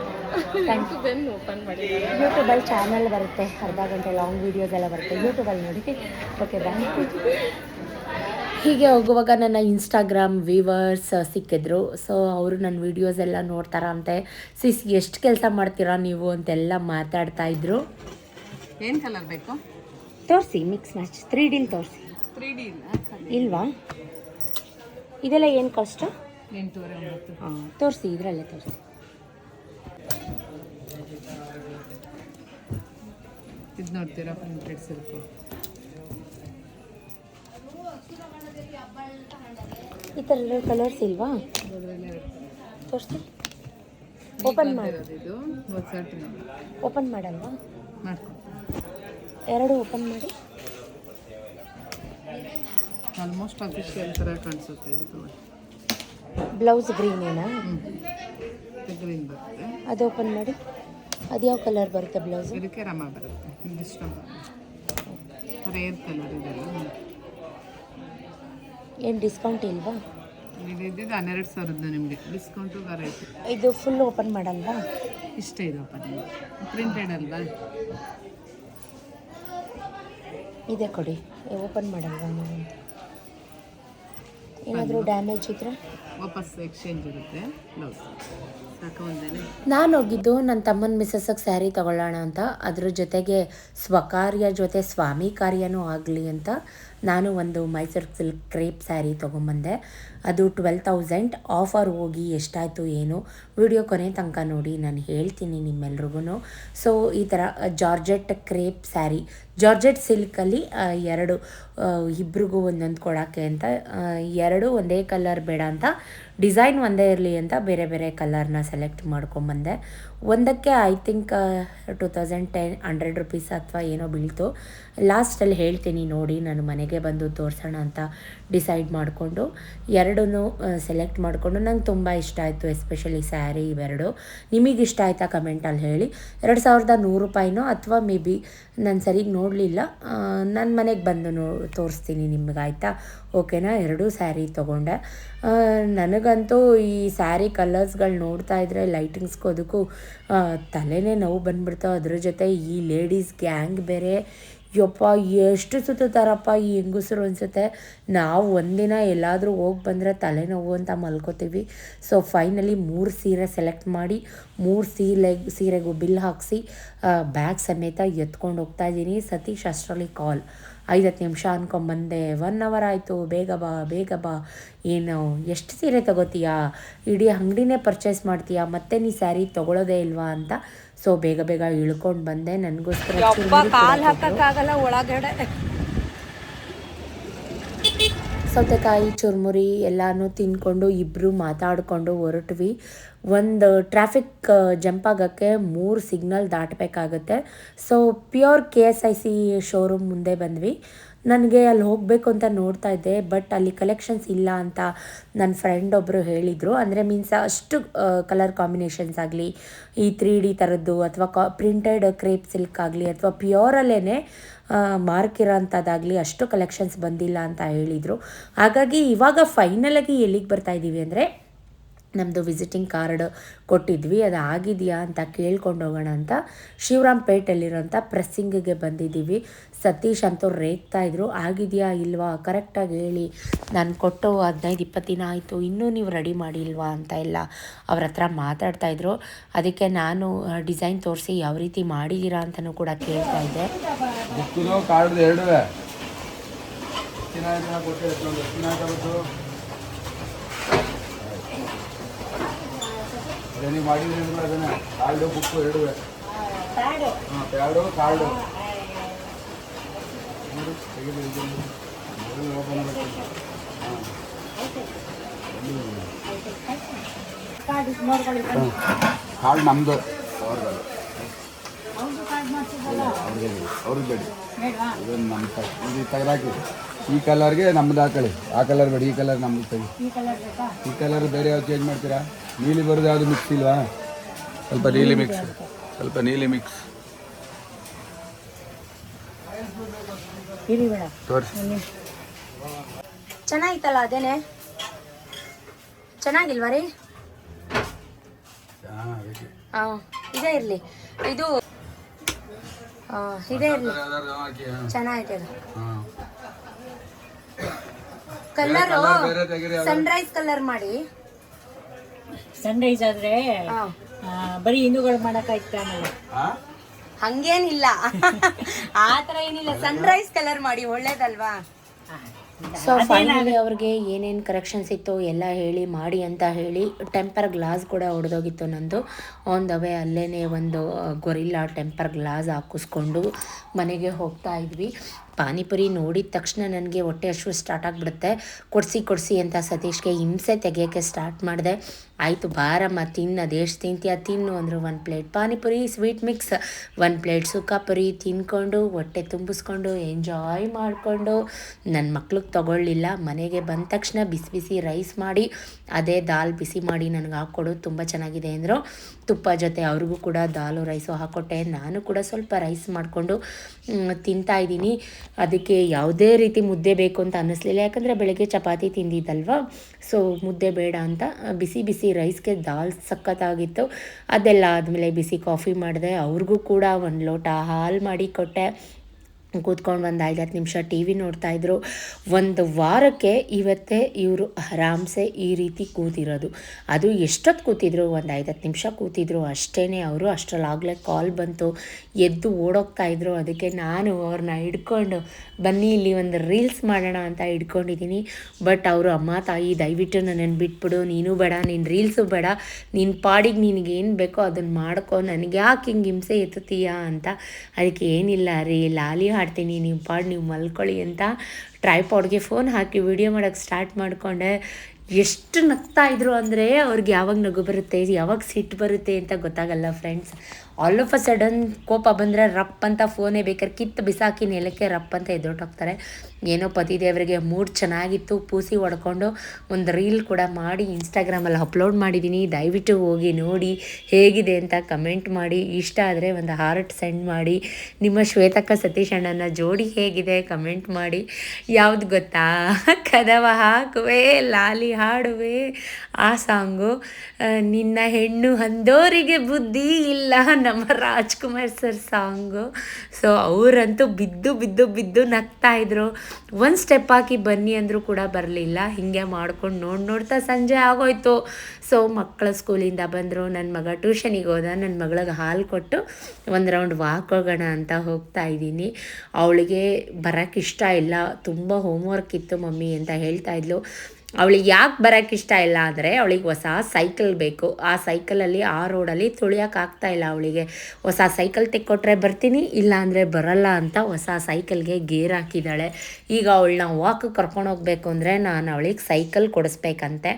ಥ್ಯಾಂಕ್ ಯು ಯೂಟ್ಯೂಬಲ್ಲಿ ಚಾನಲ್ ಬರುತ್ತೆ ಅರ್ಧ ಗಂಟೆ ಲಾಂಗ್ ವೀಡಿಯೋಸ್ ಎಲ್ಲ ಬರುತ್ತೆ. ಯೂಟ್ಯೂಬಲ್ಲಿ ನೋಡಿ ಓಕೆ ಬಾಯ್ ಹೀಗೆ ಹೋಗುವಾಗ ನನ್ನ ಇನ್ಸ್ಟಾಗ್ರಾಮ್ ವೀವರ್ಸ್ ಸಿಕ್ಕಿದ್ರು. ಸೊ ಅವರು ನನ್ನ ವೀಡಿಯೋಸ್ ಎಲ್ಲ ನೋಡ್ತಾರಂತೆ ಸಿಸ್ ಎಷ್ಟು ಕೆಲಸ ಮಾಡ್ತೀರಾ ನೀವು ಅಂತೆಲ್ಲ ಮಾತಾಡ್ತಾ ಇದ್ರು. ಏನು ಕಲರ್ ಬೇಕು? ತೋರಿಸಿ ಮಿಕ್ಸ್ ಮ್ಯಾಚ್ ತ್ರೀ ಡಿಲ್ ತೋರಿಸಿ. ತ್ರೀ ಡಿ ಇಲ್ಲ. ಇಲ್ವಾ? ಇದೆಲ್ಲ ಏನು ಕಾಸ್ಟ್ ಎಂಟೂವರೆ ಒಂಬತ್ತು ಹಾಂ ತೋರಿಸಿ ಇದರಲ್ಲೇ ತೋರಿಸಿ. ಇದು ನೋಡ್ತೀರಾ? ಪ್ರಿಂಟೆಡ್ ಸಿಲ್ಕು ಈ ಥರ ಕಲರ್ಸ್ ಇಲ್ವಾ? ತೋರಿಸಿ. ಓಪನ್ ಮಾಡೋದು ಇದು ಓಪನ್ ಮಾಡಲ್ವಾ? ಮಾಡ್ಕೊ ಎರಡು ಓಪನ್ ಮಾಡಿ. ಆಲ್ಮೋಸ್ಟ್ ಅಫಿಷಿಯಲ್ ಥರ ಕಾಣಿಸುತ್ತೆ ಇದು ಬ್ಲೌಸ್ ಗ್ರೀನ್ ಏನಾ? ಗ್ರೀನ್ ಬರುತ್ತೆ. ಅದು ಓಪನ್ ಮಾಡಿ. ಅದು ಯಾವ ಕಲರ್ ಬರುತ್ತೆ ಬ್ಲೌಸ್ ಇದಕ್ಕೆ ರಮ ಬರುತ್ತೆ. ಇದಿಷ್ಟ ರೇರ್ ಕಲರ್ ಇದೆಲ್ಲ. ಏನು ಡಿಸ್ಕೌಂಟ್ ಇಲ್ವಾ? ಇದಿದ್ದು ಹನ್ನೆರಡು ಸಾವಿರದ್ದು ನಿಮಗೆ. ಡಿಸ್ಕೌಂಟು ಬರೈತೆ ಇದು ಫುಲ್ ಓಪನ್ ಮಾಡಲ್ವಾ? ಇಷ್ಟ ಇದು ಓಪನ್ ಪ್ರಿಂಟೆಡ್ ಅಲ್ವಾ? ಇದೆ ಕೊಡಿ. ಓಪನ್ ಮಾಡಲ್ವಾ ನೀವು ಏನಾದರೂ ಡ್ಯಾಮೇಜ್ ಇದ್ರೆ? ವಾಪಸ್ ಎಕ್ಸ್ಚೇಂಜ್ ಇರುತ್ತೆ. ಬ್ಲೌಸ್ ನಾನು ಹೋಗಿದ್ದು ನನ್ನ ತಮ್ಮನ ಮಿಸ್ಸಸ್ಗೆ ಸ್ಯಾರಿ ತಗೊಳ್ಳೋಣ ಅಂತ. ಅದ್ರ ಜೊತೆಗೆ ಸ್ವಕಾರ್ಯ ಜೊತೆ ಸ್ವಾಮಿ ಕಾರ್ಯನೂ ಆಗಲಿ ಅಂತ. ನಾನು ಒಂದು ಮೈಸೂರು ಸಿಲ್ಕ್ ಕ್ರೇಪ್ ಸ್ಯಾರಿ ತೊಗೊಂಬಂದೆ. ಅದು ಟ್ವೆಲ್ ತೌಸಂಡ್. ಆಫರ್ ಹೋಗಿ ಎಷ್ಟಾಯಿತು ಏನು? ವಿಡಿಯೋ ಕೊನೆ ತನಕ ನೋಡಿ, ನಾನು ಹೇಳ್ತೀನಿ ನಿಮ್ಮೆಲ್ರಿಗೂ ಸೊ ಈ ಥರ ಜಾರ್ಜೆಟ್ ಕ್ರೇಪ್ ಸ್ಯಾರಿ. ಜಾರ್ಜೆಟ್ ಸಿಲ್ಕಲ್ಲಿ ಎರಡು ಇಬ್ರಿಗೂ ಒಂದೊಂದು ಕೊಡೋಕ್ಕೆ ಅಂತ ಎರಡು ಒಂದೇ ಕಲರ್ ಬೇಡ ಅಂತ, ಡಿಸೈನ್ ಒಂದೇ ಇರಲಿ ಅಂತ ಬೇರೆ ಬೇರೆ ಕಲರ್ನ ಸೆಲೆಕ್ಟ್ ಮಾಡ್ಕೊಂಬಂದೆ. ಒಂದಕ್ಕೆ I think two thousand ten hundred rupees ಅಥವಾ ಏನೋ ಬೀಳ್ತು. ಲಾಸ್ಟಲ್ಲಿ ಹೇಳ್ತೀನಿ ನೋಡಿ, ನಾನು ಮನೆಗೆ ಬಂದು ತೋರಿಸೋಣ ಅಂತ. ಡಿಸೈಡ್ ಮಾಡಿಕೊಂಡು ಎರಡೂ ಸೆಲೆಕ್ಟ್ ಮಾಡಿಕೊಂಡು ನಂಗೆ ತುಂಬ ಇಷ್ಟ ಆಯಿತು ಎಸ್ಪೆಷಲಿ ಸ್ಯಾರಿ ಇವೆರಡು. ನಿಮಗೆ ಇಷ್ಟ ಆಯಿತಾ ಕಮೆಂಟಲ್ಲಿ ಹೇಳಿ. ಎರಡು ಸಾವಿರದ ನೂರು ರೂಪಾಯಿನೋ ಅಥವಾ ಮೇ ಬಿ ನಾನು ಸರಿಗೆ ನೋಡಲಿಲ್ಲ ನನ್ನ ಮನೆಗೆ ಬಂದು ನೋ, ತೋರಿಸ್ತೀನಿ ನಿಮ್ಗೆ ಆಯಿತಾ? ಓಕೆನಾ ಎರಡೂ ಸ್ಯಾರಿ ತೊಗೊಂಡೆ. ನನಗಂತೂ ಈ ಸ್ಯಾರಿ ಕಲರ್ಸ್ಗಳು ನೋಡ್ತಾ ಇದ್ದರೆ ಲೈಟಿಂಗ್ಸ್ಗೋದಕ್ಕೂ ತಲೆನೇ ನೋವು ಬಂದ್ಬಿಡ್ತಾವೆ ಅದ್ರ ಜೊತೆ ಈ ಲೇಡೀಸ್ ಗ್ಯಾಂಗ್ ಬೇರೆ ಯಪ್ಪ, ಎಷ್ಟು ಸುತ್ತಾರಪ್ಪ ಈ ಹೆಂಗಸರು ಅನಿಸುತ್ತೆ. ನಾವು ಒಂದಿನ ಎಲ್ಲಾದರೂ ಹೋಗಿ ಬಂದರೆ ತಲೆನೋವು ಅಂತ ಮಲ್ಕೋತೀವಿ. ಸೊ ಫೈನಲಿ ಮೂರು ಸೀರೆ ಸೆಲೆಕ್ಟ್ ಮಾಡಿ, ಮೂರು ಸೀರೆ, ಸೀರೆಗೂ ಬಿಲ್ ಹಾಕಿಸಿ ಬ್ಯಾಗ್ ಸಮೇತ ಎತ್ಕೊಂಡು ಹೋಗ್ತಾ ಇದ್ದೀನಿ ಸತೀಶ್, ಅಷ್ಟರಲ್ಲಿ ಕಾಲ್ ಐದತ್ತು ನಿಮಿಷ ಅನ್ಕೊಂಬಂದೆ ಒನ್ ಅವರ್ ಆಯಿತು, ಬೇಗ ಬಾ ಬೇಗ ಬಾ. ಏನು, ಎಷ್ಟು ಸೀರೆ ತಗೋತೀಯಾ? ಇಡೀ ಅಂಗಡಿನೇ ಪರ್ಚೇಸ್ ಮಾಡ್ತೀಯಾ? ಮತ್ತೆ ನೀ ಸ್ಯಾರಿ ತೊಗೊಳೋದೇ ಇಲ್ವಾ? ಅಂತ ಸೊ ಬೇಗ ಬೇಗ ಇಳ್ಕೊಂಡು ಬಂದೆ. ನನಗೋಸ್ಕರ ಕಾಲ್ ಹಾಕಕ್ಕಾಗಲ್ಲ ಒಳಗಡೆ. ಸೌತೆಕಾಯಿ ಚುರ್ಮುರಿ ಎಲ್ಲನೂ ತಿನ್ಕೊಂಡು ಇಬ್ಬರು ಮಾತಾಡಿಕೊಂಡು ಹೊರಟ್ವಿ. ಒಂದು ಟ್ರಾಫಿಕ್ ಜಂಪ್ ಆಗೋಕ್ಕೆ ಮೂರು signal ದಾಟಬೇಕಾಗುತ್ತೆ. So pure K S I C showroom ಮುಂದೆ ಬಂದ್ವಿ. ನನಗೆ ಅಲ್ಲಿ ಹೋಗಬೇಕು ಅಂತ ನೋಡ್ತಾ ಇದ್ದೆ ಬಟ್ ಅಲ್ಲಿ ಕಲೆಕ್ಷನ್ಸ್ ಇಲ್ಲ ಅಂತ ನನ್ನ ಫ್ರೆಂಡ್ ಒಬ್ಬರು ಹೇಳಿದರು. ಅಂದರೆ ಮೀನ್ಸ್ ಅಷ್ಟು ಕಲರ್ ಕಾಂಬಿನೇಷನ್ಸ್ ಆಗಲಿ, ಈ ತ್ರೀ ಡಿ ಥರದ್ದು ಅಥವಾ ಕಾ ಪ್ರಿಂಟೆಡ್ ಕ್ರೇಪ್ ಸಿಲ್ಕ್ ಆಗಲಿ ಅಥವಾ ಪ್ಯೂರಲ್ಲೇ ಮಾರ್ಕ್ ಇರೋಂಥದ್ದಾಗಲಿ ಅಷ್ಟು ಕಲೆಕ್ಷನ್ಸ್ ಬಂದಿಲ್ಲ ಅಂತ ಹೇಳಿದರು. ಹಾಗಾಗಿ ಇವಾಗ ಫೈನಲಾಗಿ ಎಲ್ಲಿಗೆ ಬರ್ತಾ ಇದ್ದೀವಿ ಅಂದರೆ ನಮ್ಮದು ವಿಸಿಟಿಂಗ್ ಕಾರ್ಡ್ ಕೊಟ್ಟಿದ್ವಿ. ಅದು ಆಗಿದೆಯಾ ಅಂತ ಕೇಳ್ಕೊಂಡು ಹೋಗೋಣ ಅಂತ ಶಿವರಾಮ್ಪೇಟೆಯಲ್ಲಿರೋಂಥ ಪ್ರೆಸ್ಸಿಂಗಿಗೆ ಬಂದಿದ್ದೀವಿ. ಸತೀಶ್ ಅಂತವ್ರು ರೇಗ್ತಾ ಇದ್ರು. ಆಗಿದೆಯಾ ಇಲ್ವಾ? ಕರೆಕ್ಟಾಗಿ ಹೇಳಿ. ನಾನು ಕೊಟ್ಟು ಹದಿನೈದು, ಇಪ್ಪತ್ತು ದಿನ ಆಯಿತು. ಇನ್ನೂ ನೀವು ರೆಡಿ ಮಾಡಿಲ್ವಾ ಅಂತ ಎಲ್ಲ ಅವ್ರ ಹತ್ರ ಮಾತಾಡ್ತಾ ಇದ್ರು. ಅದಕ್ಕೆ ನಾನು ಡಿಸೈನ್ ತೋರಿಸಿ ಯಾವ ರೀತಿ ಮಾಡಿದ್ದೀರಾ ಅಂತಲೂ ಕೂಡ ಕೇಳ್ತಾ ಇದ್ದೆ. ಬುಕ್ಕು ಮಾಡಿದ್ರೆ ಅಂದ್ರೆ ಅದನ್ನೇ. ಕಾರ್ಡು ಬುಕ್ಕು ಎರಡು ಹಾಂ ಪ್ಯಾಡು ಕಾರ್ಡು ತೆಗೆದು ಮಾಡ್ತೀನಿ. ಹಾಂ. ಕಾರ್ಡ್ ನಮ್ಮದು ಅವ್ರದ್ದು ಅವ್ರಿಗೆ ಅವ್ರಿಗೆ ಬೇಡಿ ನಮ್ಮ ತ- ಇದು ತೆಗೆದಾಕಿ ಈ ಕಲರ್ಗೆ ನಮ್ದು ಹಾಕೊಳ್ಳಿ. ಆ ಕಲರ್ ಬೇಡಿ ಈ ಕಲರ್ ನಮ್ದು ತೆಗಿ. ಈ ಕಲರ್ ಬೇರೆ ಯಾವ್ದು ಚೇಂಜ್ ಮಾಡ್ತೀರಾ? ನೀಲಿ ಬರೋದು ಯಾವುದು ಮಿಕ್ಸ್ ಇಲ್ವಾ? ಸ್ವಲ್ಪ ನೀಲಿ ಮಿಕ್ಸ್ ಸ್ವಲ್ಪ ನೀಲಿ ಮಿಕ್ಸ್ ತೋರಿಸಿ. ಚೆನ್ನಾಗಿತ್ತಲ್ಲ ಅದೇನೆ? ಚೆನ್ನಾಗಿಲ್ವಾ ರೀ? ಹಾಂ ಹಾಂ ಇದೇ ಇರಲಿ. ಇದು ಆ, ಇದೇ ಇರಲಿ. ಹಾಂ. ಚೆನ್ನಾಗಿದೆ ಹಾಂ. ಕಲರು ಸನ್ರೈಸ್ ಕಲರ್ ಮಾಡಿ. ಸನ್ರೈಸ್ ಆದ್ರೆ ಬರೀ ಹಿಂದೂಗಳು ಮಾಡಕ್ಕಾಯ್ತು ಹಂಗೇನಿಲ್ಲ. ಆತರ ಥರ ಏನಿಲ್ಲ. ಸನ್ರೈಸ್ ಕಲರ್ ಮಾಡಿ ಒಳ್ಳೇದಲ್ವಾ? ಸೊ ಫೈನಲಿ ಅವ್ರಿಗೆ ಏನೇನು ಕರೆಕ್ಷನ್ಸ್ ಇತ್ತು ಎಲ್ಲ ಹೇಳಿ ಮಾಡಿ ಅಂತ ಹೇಳಿ ಟೆಂಪರ್ ಗ್ಲಾಸ್ ಕೂಡ ಹೊಡೆದೋಗಿತ್ತು ನಂದು. ಆನ್ ದ ವೇ ಅಲ್ಲೇ ಒಂದು ಗೊರಿಲ್ಲ ಟೆಂಪರ್ ಗ್ಲಾಸ್ ಹಾಕಿಸ್ಕೊಂಡು ಮನೆಗೆ ಹೋಗ್ತಾ ಇದ್ವಿ. ಪಾನಿಪುರಿ ನೋಡಿದ ತಕ್ಷಣ ನನಗೆ ಹೊಟ್ಟೆ ಹಶು ಸ್ಟಾರ್ಟ್ ಆಗಿಬಿಡುತ್ತೆ. ಕೊಡಿಸಿ ಕೊಡಿಸಿ ಅಂತ ಸತೀಶ್ಗೆ ಹಿಂಸೆ ತೆಗೆಯೋಕ್ಕೆ ಸ್ಟಾರ್ಟ್ ಮಾಡಿದೆ. ಆಯಿತು, ಬಾರಮ್ಮ, ತಿನ್ನ ದೇಶ ತಿಂತೀಯ? ತಿನ್ನು ಅಂದರು ಒಂದು ಪ್ಲೇಟ್ ಪಾನಿಪುರಿ ಸ್ವೀಟ್ ಮಿಕ್ಸ್ ಒಂದು ಪ್ಲೇಟ್ ಸುಕ್ಕಾಪುರಿ ತಿನ್ಕೊಂಡು, ಹೊಟ್ಟೆ ತುಂಬಿಸ್ಕೊಂಡು ಎಂಜಾಯ್ ಮಾಡಿಕೊಂಡು. ನನ್ನ ಮಕ್ಳಿಗೆ ತಗೊಳ್ಳಿಲ್ಲ. ಮನೆಗೆ ಬಂದ ತಕ್ಷಣ ಬಿಸಿ ಬಿಸಿ ರೈಸ್ ಮಾಡಿ ಅದೇ ದಾಲ್ ಬಿಸಿ ಮಾಡಿ ನನಗೆ ಹಾಕ್ಕೊಡು, ತುಂಬ ಚೆನ್ನಾಗಿದೆ ಅಂದರು. ತುಪ್ಪ ಜೊತೆ ಅವ್ರಿಗೂ ಕೂಡ ದಾಲು ರೈಸು ಹಾಕ್ಕೊಟ್ಟೆ ನಾನು ಕೂಡ ಸ್ವಲ್ಪ ರೈಸ್ ಮಾಡಿಕೊಂಡು ತಿಂತಾ ಇದ್ದೀನಿ. ಅದಕ್ಕೆ ಯಾವುದೇ ರೀತಿ ಮುದ್ದೆ ಬೇಕು ಅಂತ ಅನ್ನಿಸ್ಲಿಲ್ಲ. ಯಾಕಂದರೆ ಬೆಳಗ್ಗೆ ಚಪಾತಿ ತಿಂದಿದ್ದಲ್ವ? ಸೊ ಮುದ್ದೆ ಬೇಡ ಅಂತ ಬಿಸಿ ಬಿಸಿ ರೈಸ್ಗೆ ದಾಲ್ ಸಖತ್ತಾಗಿತ್ತು. ಅದೆಲ್ಲ ಆದಮೇಲೆ ಬಿಸಿ ಕಾಫಿ ಮಾಡಿದೆ. ಅವ್ರಿಗೂ ಕೂಡ ಒಂದು ಲೋಟ ಹಾಲು ಮಾಡಿ ಕೊಟ್ಟೆ. ಕೂತ್ಕೊಂಡು ಒಂದು ಐದು ಹತ್ತು ನಿಮಿಷ ಟಿ ವಿ ನೋಡ್ತಾಯಿದ್ರು ಒಂದು ವಾರಕ್ಕೆ ಇವತ್ತೇ ಇವರು ಆರಾಮ್ಸೆ ಈ ರೀತಿ ಕೂತಿರೋದು. ಅದು ಎಷ್ಟೊತ್ತು ಕೂತಿದ್ರು? ಒಂದು ಐದು ಹತ್ತು ನಿಮಿಷ ಕೂತಿದ್ರು. ಅಷ್ಟೇ ಅವರು ಅಷ್ಟರಲ್ಲಾಗಲೇ ಕಾಲ್ ಬಂತು. ಎದ್ದು ಓಡೋಗ್ತಾಯಿದ್ರು ಅದಕ್ಕೆ ನಾನು ಅವ್ರನ್ನ ಹಿಡ್ಕೊಂಡು, ಬನ್ನಿ ಇಲ್ಲಿ ಒಂದು ರೀಲ್ಸ್ ಮಾಡೋಣ ಅಂತ ಹಿಡ್ಕೊಂಡಿದ್ದೀನಿ ಬಟ್ ಅವರು, ಅಮ್ಮ, ತಾಯಿ, ದಯವಿಟ್ಟು ನನ್ನನ್ನು ಬಿಟ್ಬಿಡು. ನೀನು ಬೇಡ ನಿನ್ನ ರೀಲ್ಸು ಬೇಡ. ನಿನ್ನ ಪಾಡಿಗೆ ನಿನಗೇನು ಬೇಕೋ ಅದನ್ನು ಮಾಡ್ಕೊ. ನನಗೆ ಯಾಕೆ ಹಿಂಗೆ ಹಿಂಸೆ ಎತ್ತುತ್ತೀಯಾ? ಅಂತ. ಅದಕ್ಕೆ, ಏನಿಲ್ಲ ರೀ, ಲಾಲಿ ಹಾಡ್ತೀನಿ ನೀವು ಪಾಡ್, ನೀವು ಮಲ್ಕೊಳ್ಳಿ ಅಂತ ಟ್ರೈಪಾಡ್ಗೆ ಫೋನ್ ಹಾಕಿ ವಿಡಿಯೋ ಮಾಡೋಕ್ಕೆ ಸ್ಟಾರ್ಟ್ ಮಾಡಿಕೊಂಡೆ. ಎಷ್ಟು ನಗ್ತಾ ಇದ್ರು ಅಂದರೆ ಅವ್ರಿಗೆ ಯಾವಾಗ ನಗು ಬರುತ್ತೆ, ಯಾವಾಗ ಸಿಟ್ಟು ಬರುತ್ತೆ ಅಂತ ಗೊತ್ತಾಗಲ್ಲ friends all of a sudden ಕೋಪ ಬಂದರೆ ರಪ್ ಅಂತ ಫೋನೇ ಬೇಕಾದ್ರೆ ಕಿತ್ತು ಬಿಸಾಕಿ ನೆಲಕ್ಕೆ ರಪ್ ಅಂತ ಎದ್ದೊಟ್ಟೋಗ್ತಾರೆ ಏನೋ ಪತಿದೇವರಿಗೆ ಮೂಡ್ ಚೆನ್ನಾಗಿತ್ತು, ಪೂಸಿ ಹೊಡ್ಕೊಂಡು ಒಂದು ರೀಲ್ ಕೂಡ ಮಾಡಿ ಇನ್ಸ್ಟಾಗ್ರಾಮಲ್ಲಿ ಅಪ್ಲೋಡ್ ಮಾಡಿದ್ದೀನಿ ದಯವಿಟ್ಟು ಹೋಗಿ ನೋಡಿ, ಹೇಗಿದೆ ಅಂತ ಕಮೆಂಟ್ ಮಾಡಿ. ಇಷ್ಟ ಆದರೆ ಒಂದು ಹಾರ್ಟ್ ಸೆಂಡ್ ಮಾಡಿ. ನಿಮ್ಮ ಶ್ವೇತಕ್ಕ ಸತೀಶ್ ಅಣ್ಣನ ಜೋಡಿ ಹೇಗಿದೆ ಕಮೆಂಟ್ ಮಾಡಿ. ಯಾವ್ದು ಗೊತ್ತಾ? ಕದವ ಹಾಕುವೆ, ಲಾಲಿ ಹಾಡುವೆ. ಆ ಸಾಂಗು ನಿನ್ನ ಹೆಣ್ಣು ಅಂದೋರಿಗೆ ಬುದ್ಧಿ ಇಲ್ಲ ನಮ್ಮ ರಾಜ್ಕುಮಾರ್ ಸರ್ ಸಾಂಗು. ಸೊ ಅವರಂತೂ ಬಿದ್ದು ಬಿದ್ದು ಬಿದ್ದು ನಗ್ತಾ ಇದ್ರು. ಒಂದು ಸ್ಟೆಪ್ ಹಾಕಿ ಬನ್ನಿ ಅಂದರೂ ಕೂಡ ಬರಲಿಲ್ಲ. ಹೀಗೆ ಮಾಡ್ಕೊಂಡು ನೋಡಿ ನೋಡ್ತಾ ಸಂಜೆ ಆಗೋಯ್ತು. ಸೊ ಮಕ್ಕಳ ಸ್ಕೂಲಿಂದ ಬಂದರು. ನನ್ನ ಮಗ ಟ್ಯೂಷನಿಗೆ ಹೋದ. ನನ್ನ ಮಗಳಿಗೆ ಹಾಲು ಕೊಟ್ಟು ಒಂದು ರೌಂಡ್ ವಾಕ್ ಹೋಗೋಣ ಅಂತ ಹೋಗ್ತಾ ಇದ್ದೀನಿ. ಅವಳಿಗೆ ಬರೋಕ್ಕೆ ಇಷ್ಟ ಇಲ್ಲ. ತುಂಬ ಹೋಮ್ವರ್ಕ್ ಇತ್ತು ಮಮ್ಮಿ ಅಂತ ಹೇಳ್ತಾ ಇದ್ಲು. ಅವಳಿಗೆ ಯಾಕೆ ಬರೋಕ್ಕೆ ಇಷ್ಟ ಇಲ್ಲ ಅಂದರೆ ಅವಳಿಗೆ ಹೊಸ ಸೈಕಲ್ ಬೇಕು. ಆ ಸೈಕಲಲ್ಲಿ ಆ ರೋಡಲ್ಲಿ ತುಳಿಯೋಕೆ ಆಗ್ತಾ ಇಲ್ಲ ಅವಳಿಗೆ. ಹೊಸ ಸೈಕಲ್ ತೆಕ್ಕೊಟ್ರೆ ಬರ್ತೀನಿ, ಇಲ್ಲ ಅಂದರೆ ಬರಲ್ಲ ಅಂತ ಹೊಸ ಸೈಕಲ್ಗೆ ಗೇರ್ ಹಾಕಿದ್ದಾಳೆ ಈಗ ಅವಳನ್ನ ವಾಕ್ ಕರ್ಕೊಂಡು ಹೋಗಬೇಕು ಅಂದರೆ ನಾನು ಅವಳಿಗೆ ಸೈಕಲ್ ಕೊಡಿಸ್ಬೇಕಂತೆ.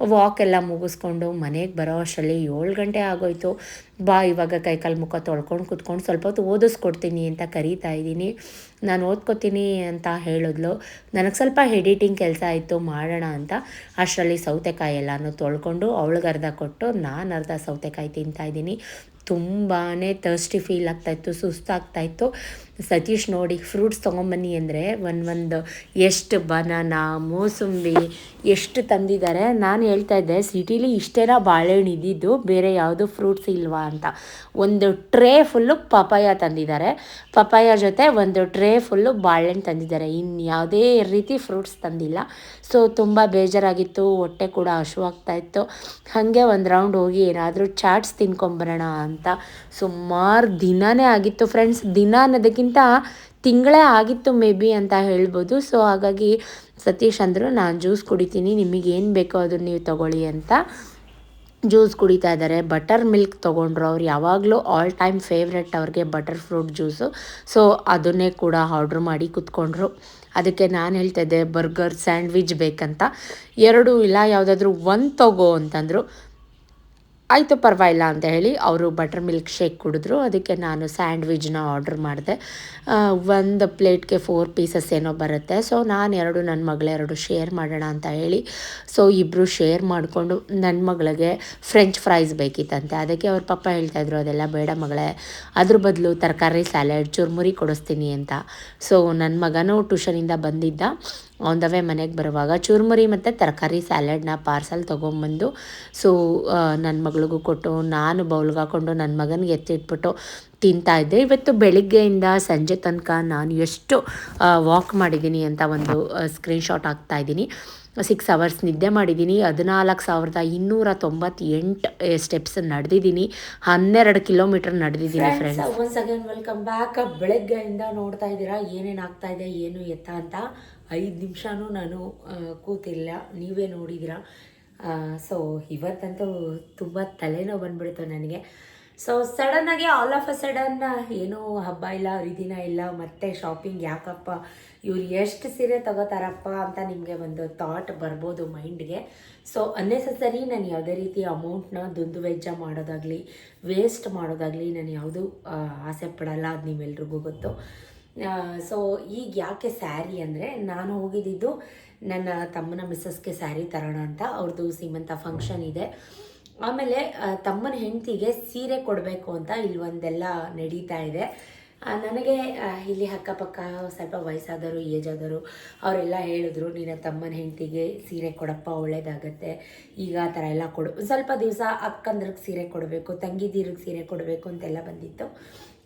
ವಾಕ್ ಎಲ್ಲ ಮುಗಿಸ್ಕೊಂಡು ಮನೆಗೆ ಬರೋ ಅಷ್ಟರಲ್ಲಿ ಏಳು ಗಂಟೆ ಆಗೋಯ್ತು. ಬಾ, ಇವಾಗ ಕೈಕಾಲು ಮುಖ ತೊಳ್ಕೊಂಡು ಕುತ್ಕೊಂಡು ಸ್ವಲ್ಪ ಹೊತ್ತು ಓದಿಸ್ಕೊಡ್ತೀನಿ ಅಂತ ಕರೀತಾ ಇದ್ದೀನಿ. ನಾನು ಓದ್ಕೊತೀನಿ ಅಂತ ಹೇಳಿದ್ಲು. ನನಗೆ ಸ್ವಲ್ಪ ಎಡಿಟಿಂಗ್ ಕೆಲಸ ಇತ್ತು, ಮಾಡೋಣ ಅಂತ. ಅಷ್ಟರಲ್ಲಿ ಸೌತೆಕಾಯಿ ಎಲ್ಲನೂ ತೊಳ್ಕೊಂಡು ಅವಳಿಗೆ ಅರ್ಧ ಕೊಟ್ಟು ನಾನು ಅರ್ಧ ಸೌತೆಕಾಯಿ ತಿಂತಾಯಿದ್ದೀನಿ ತುಂಬಾ ತರ್ಸ್ಟಿ ಫೀಲ್ ಆಗ್ತಾಯಿತ್ತು ಸುಸ್ತಾಗ್ತಾಯಿತ್ತು ಸತೀಶ್ ನೋಡಿ ಫ್ರೂಟ್ಸ್ ತೊಗೊಂಬನ್ನಿ ಅಂದರೆ ಒಂದು ಒಂದು ಎಷ್ಟು ಬನಾನಾ ಮೋಸಂಬಿ, ಎಷ್ಟು ತಂದಿದ್ದಾರೆ. ನಾನು ಹೇಳ್ತಾ ಇದ್ದೆ, ಸಿಟಿಲಿ ಇಷ್ಟೇನ ಬಾಳೆಹಣ್ಣು ಇದ್ದಿದ್ದು ಬೇರೆ ಯಾವುದು ಫ್ರೂಟ್ಸ್ ಇಲ್ವಾ ಅಂತ. ಒಂದು ಟ್ರೇ ಫುಲ್ಲು ಪಪಾಯ ತಂದಿದ್ದಾರೆ. ಪಪಾಯ ಜೊತೆ ಒಂದು ಟ್ರೇ ಫುಲ್ಲು ಬಾಳೆಹಣ್ಣು ತಂದಿದ್ದಾರೆ. ಇನ್ನು ಯಾವುದೇ ರೀತಿ ಫ್ರೂಟ್ಸ್ ತಂದಿಲ್ಲ. ಸೊ ತುಂಬ ಬೇಜಾರಾಗಿತ್ತು, ಹೊಟ್ಟೆ ಕೂಡ ಹಶುವಾಗ್ತಾ ಇತ್ತು. ಹಾಗೆ ಒಂದು ರೌಂಡ್ ಹೋಗಿ ಏನಾದರೂ ಚಾಟ್ಸ್ ತಿನ್ಕೊಂಬರೋಣ ಅಂತ. ಸುಮಾರು ದಿನಾನೇ ಆಗಿತ್ತು ಫ್ರೆಂಡ್ಸ್ ದಿನ ಅನ್ನೋದಕ್ಕಿಂತ ತಿಂಗಳೇ ಆಗಿತ್ತು ಮೇ ಬಿ ಅಂತ ಹೇಳ್ಬೋದು. ಸೊ ಹಾಗಾಗಿ ಸತೀಶ್ ಅಂದರು, ನಾನು ಜ್ಯೂಸ್ ಕುಡಿತೀನಿ, ನಿಮಗೆ ಏನು ಬೇಕೋ ಅದನ್ನು ನೀವು ತಗೊಳ್ಳಿ ಅಂತ ಜ್ಯೂಸ್ ಕುಡಿತಾ ಇದ್ದಾರೆ ಬಟರ್ ಮಿಲ್ಕ್ ತೊಗೊಂಡ್ರು ಅವ್ರು. ಯಾವಾಗಲೂ ಆಲ್ ಟೈಮ್ ಫೇವ್ರೆಟ್ ಅವ್ರಿಗೆ ಬಟರ್ ಫ್ರೂಟ್ ಜ್ಯೂಸು ಸೊ ಅದನ್ನೇ ಕೂಡ ಆರ್ಡ್ರ್ ಮಾಡಿ ಕುತ್ಕೊಂಡ್ರು. ಅದಕ್ಕೆ ನಾನು ಹೇಳ್ತಾ ಇದ್ದೆ ಬರ್ಗರ್ ಸ್ಯಾಂಡ್ವಿಚ್ ಬೇಕಂತ. ಎರಡು ಇಲ್ಲ, ಯಾವುದಾದ್ರೂ ಒಂದು ತಗೋ ಅಂತಂದರು. ಆಯಿತು ಪರವಾಗಿಲ್ಲ ಅಂತ ಹೇಳಿ ಅವರು ಬಟರ್ ಮಿಲ್ಕ್ ಶೇಕ್ ಕುಡಿದ್ರು. ಅದಕ್ಕೆ ನಾನು ಸ್ಯಾಂಡ್ವಿಚ್ನ ಆರ್ಡ್ರ್ ಮಾಡಿದೆ. ಒಂದು ಪ್ಲೇಟ್ಗೆ ಫೋರ್ ಪೀಸಸ್ ಏನೋ ಬರುತ್ತೆ. ಸೊ ನಾನು ಎರಡು ನನ್ನ ಮಗಳೆರಡು ಶೇರ್ ಮಾಡೋಣ ಅಂತ ಹೇಳಿ. ಸೊ ಇಬ್ಬರು ಶೇರ್ ಮಾಡಿಕೊಂಡು ನನ್ನ ಮಗಳಿಗೆ ಫ್ರೆಂಚ್ ಫ್ರೈಸ್ ಬೇಕಿತ್ತಂತೆ. ಅದಕ್ಕೆ ಅವ್ರ ಪಪ್ಪ ಹೇಳ್ತಾಯಿದ್ರು ಅದೆಲ್ಲ ಬೇಡ ಮಗಳೇ. ಅದ್ರ ಬದಲು ತರಕಾರಿ ಸ್ಯಾಲೆಡ್ ಚುರ್ಮುರಿ ಕೊಡಿಸ್ತೀನಿ ಅಂತ. ಸೊ ನನ್ನ ಮಗನೂ ಟ್ಯೂಷನಿಂದ ಬಂದಿದ್ದ. ಆನ್ ದ ವೇ ಮನೆಗೆ ಬರುವಾಗ ಚುರುಮುರಿ ಮತ್ತು ತರಕಾರಿ ಸ್ಯಾಲೆಡ್ನ ಪಾರ್ಸಲ್ ತೊಗೊಂಬಂದು ಸೊ ನನ್ನ ಮಗಳಿಗೂ ಕೊಟ್ಟು ನಾನು ಬೌಲ್ಗೆ ಹಾಕ್ಕೊಂಡು ನನ್ನ ಮಗನಿಗೆ ಎತ್ತಿಟ್ಬಿಟ್ಟು ತಿಂತಾ ಇದ್ದೆ. ಇವತ್ತು ಬೆಳಿಗ್ಗೆಯಿಂದ ಸಂಜೆ ತನಕ ನಾನು ಎಷ್ಟು ವಾಕ್ ಮಾಡಿದ್ದೀನಿ ಅಂತ ಒಂದು ಸ್ಕ್ರೀನ್ಶಾಟ್ ಹಾಕ್ತಾಯಿದ್ದೀನಿ ಸಿಕ್ಸ್ ಅವರ್ಸ್ ನಿದ್ದೆ ಮಾಡಿದ್ದೀನಿ. ಹದಿನಾಲ್ಕು ಸಾವಿರದ ಇನ್ನೂರ ತೊಂಬತ್ತೆಂಟು ಸ್ಟೆಪ್ಸ್ ನಡೆದಿದ್ದೀನಿ. ಹನ್ನೆರಡು kilometre ನಡೆದಿದ್ದೀನಿ friends once again welcome back ಬೆಳಗ್ಗೆಯಿಂದ ನೋಡ್ತಾ ಇದ್ದೀರಾ? ಏನೇನು ಆಗ್ತಾ ಇದೆ? ಏನು ಎತ್ತ ಅಂತ ಐದು ನಿಮಿಷನೂ ನಾನು ಕೂತಿಲ್ಲ. ನೀವೇ ನೋಡಿದಿರ ಸೊ ಇವತ್ತಂತೂ ತುಂಬ ತಲೆನೋವು ಬಂದ್ಬಿಡ್ತು ನನಗೆ. ಸೊ ಸಡನ್ನಾಗಿ ಆಲ್ ಆಫ್ ಅ ಸಡನ್ ಏನೂ ಹಬ್ಬ ಇಲ್ಲ, ಹರಿದಿನ ಇಲ್ಲ, ಮತ್ತೆ ಶಾಪಿಂಗ್ ಯಾಕಪ್ಪ? ಇವ್ರು ಎಷ್ಟು ಸೀರೆ ತಗೋತಾರಪ್ಪ ಅಂತ ನಿಮಗೆ ಒಂದು ಥಾಟ್ ಬರ್ಬೋದು ಮೈಂಡ್ಗೆ ಸೊ ಅನ್ನೆಸಸರಿ ನಾನು ಯಾವುದೇ ರೀತಿ ಅಮೌಂಟ್ನ ದುಂದು ವೆಜ್ಜ ಮಾಡೋದಾಗಲಿ ವೇಸ್ಟ್ ಮಾಡೋದಾಗಲಿ ನಾನು ಯಾವುದೂ ಆಸೆ ಪಡಲ್ಲ, ಅದು ನೀವೆಲ್ರಿಗೂ ಗೊತ್ತು. ಸೊ ಈಗ ಯಾಕೆ ಸ್ಯಾರಿ ಅಂದರೆ ನಾನು ಹೋಗಿದ್ದಿದ್ದು ನನ್ನ ತಮ್ಮನ ಮಿಸ್ಸಸ್ಗೆ ಸ್ಯಾರಿ ತರೋಣ ಅಂತ. ಅವ್ರದ್ದು ಸೀಮಂತ ಫಂಕ್ಷನ್ ಇದೆ. ಆಮೇಲೆ ತಮ್ಮನ ಹೆಂಡತಿಗೆ ಸೀರೆ ಕೊಡಬೇಕು ಅಂತ ಇಲ್ಲಿ ಒಂದೆಲ್ಲ ನಡೀತಾ ಇದೆ. ನನಗೆ ಇಲ್ಲಿ ಅಕ್ಕಪಕ್ಕ ಸ್ವಲ್ಪ ವಯಸ್ಸಾದವರು, ಏಜ್ ಆದವರು, ಅವರೆಲ್ಲ ಹೇಳಿದ್ರು ನಿನ್ನ ತಮ್ಮನ ಹೆಂಡತಿಗೆ ಸೀರೆ ಕೊಡಪ್ಪ, ಒಳ್ಳೇದಾಗತ್ತೆ. ಈಗ ಆ ಥರ ಎಲ್ಲ ಕೊಡು. ಸ್ವಲ್ಪ ದಿವಸ ಅಕ್ಕಂದ್ರಿಗೆ ಸೀರೆ ಕೊಡಬೇಕು, ತಂಗಿದೀರಿಗೆ ಸೀರೆ ಕೊಡಬೇಕು ಅಂತೆಲ್ಲ ಬಂದಿತ್ತು.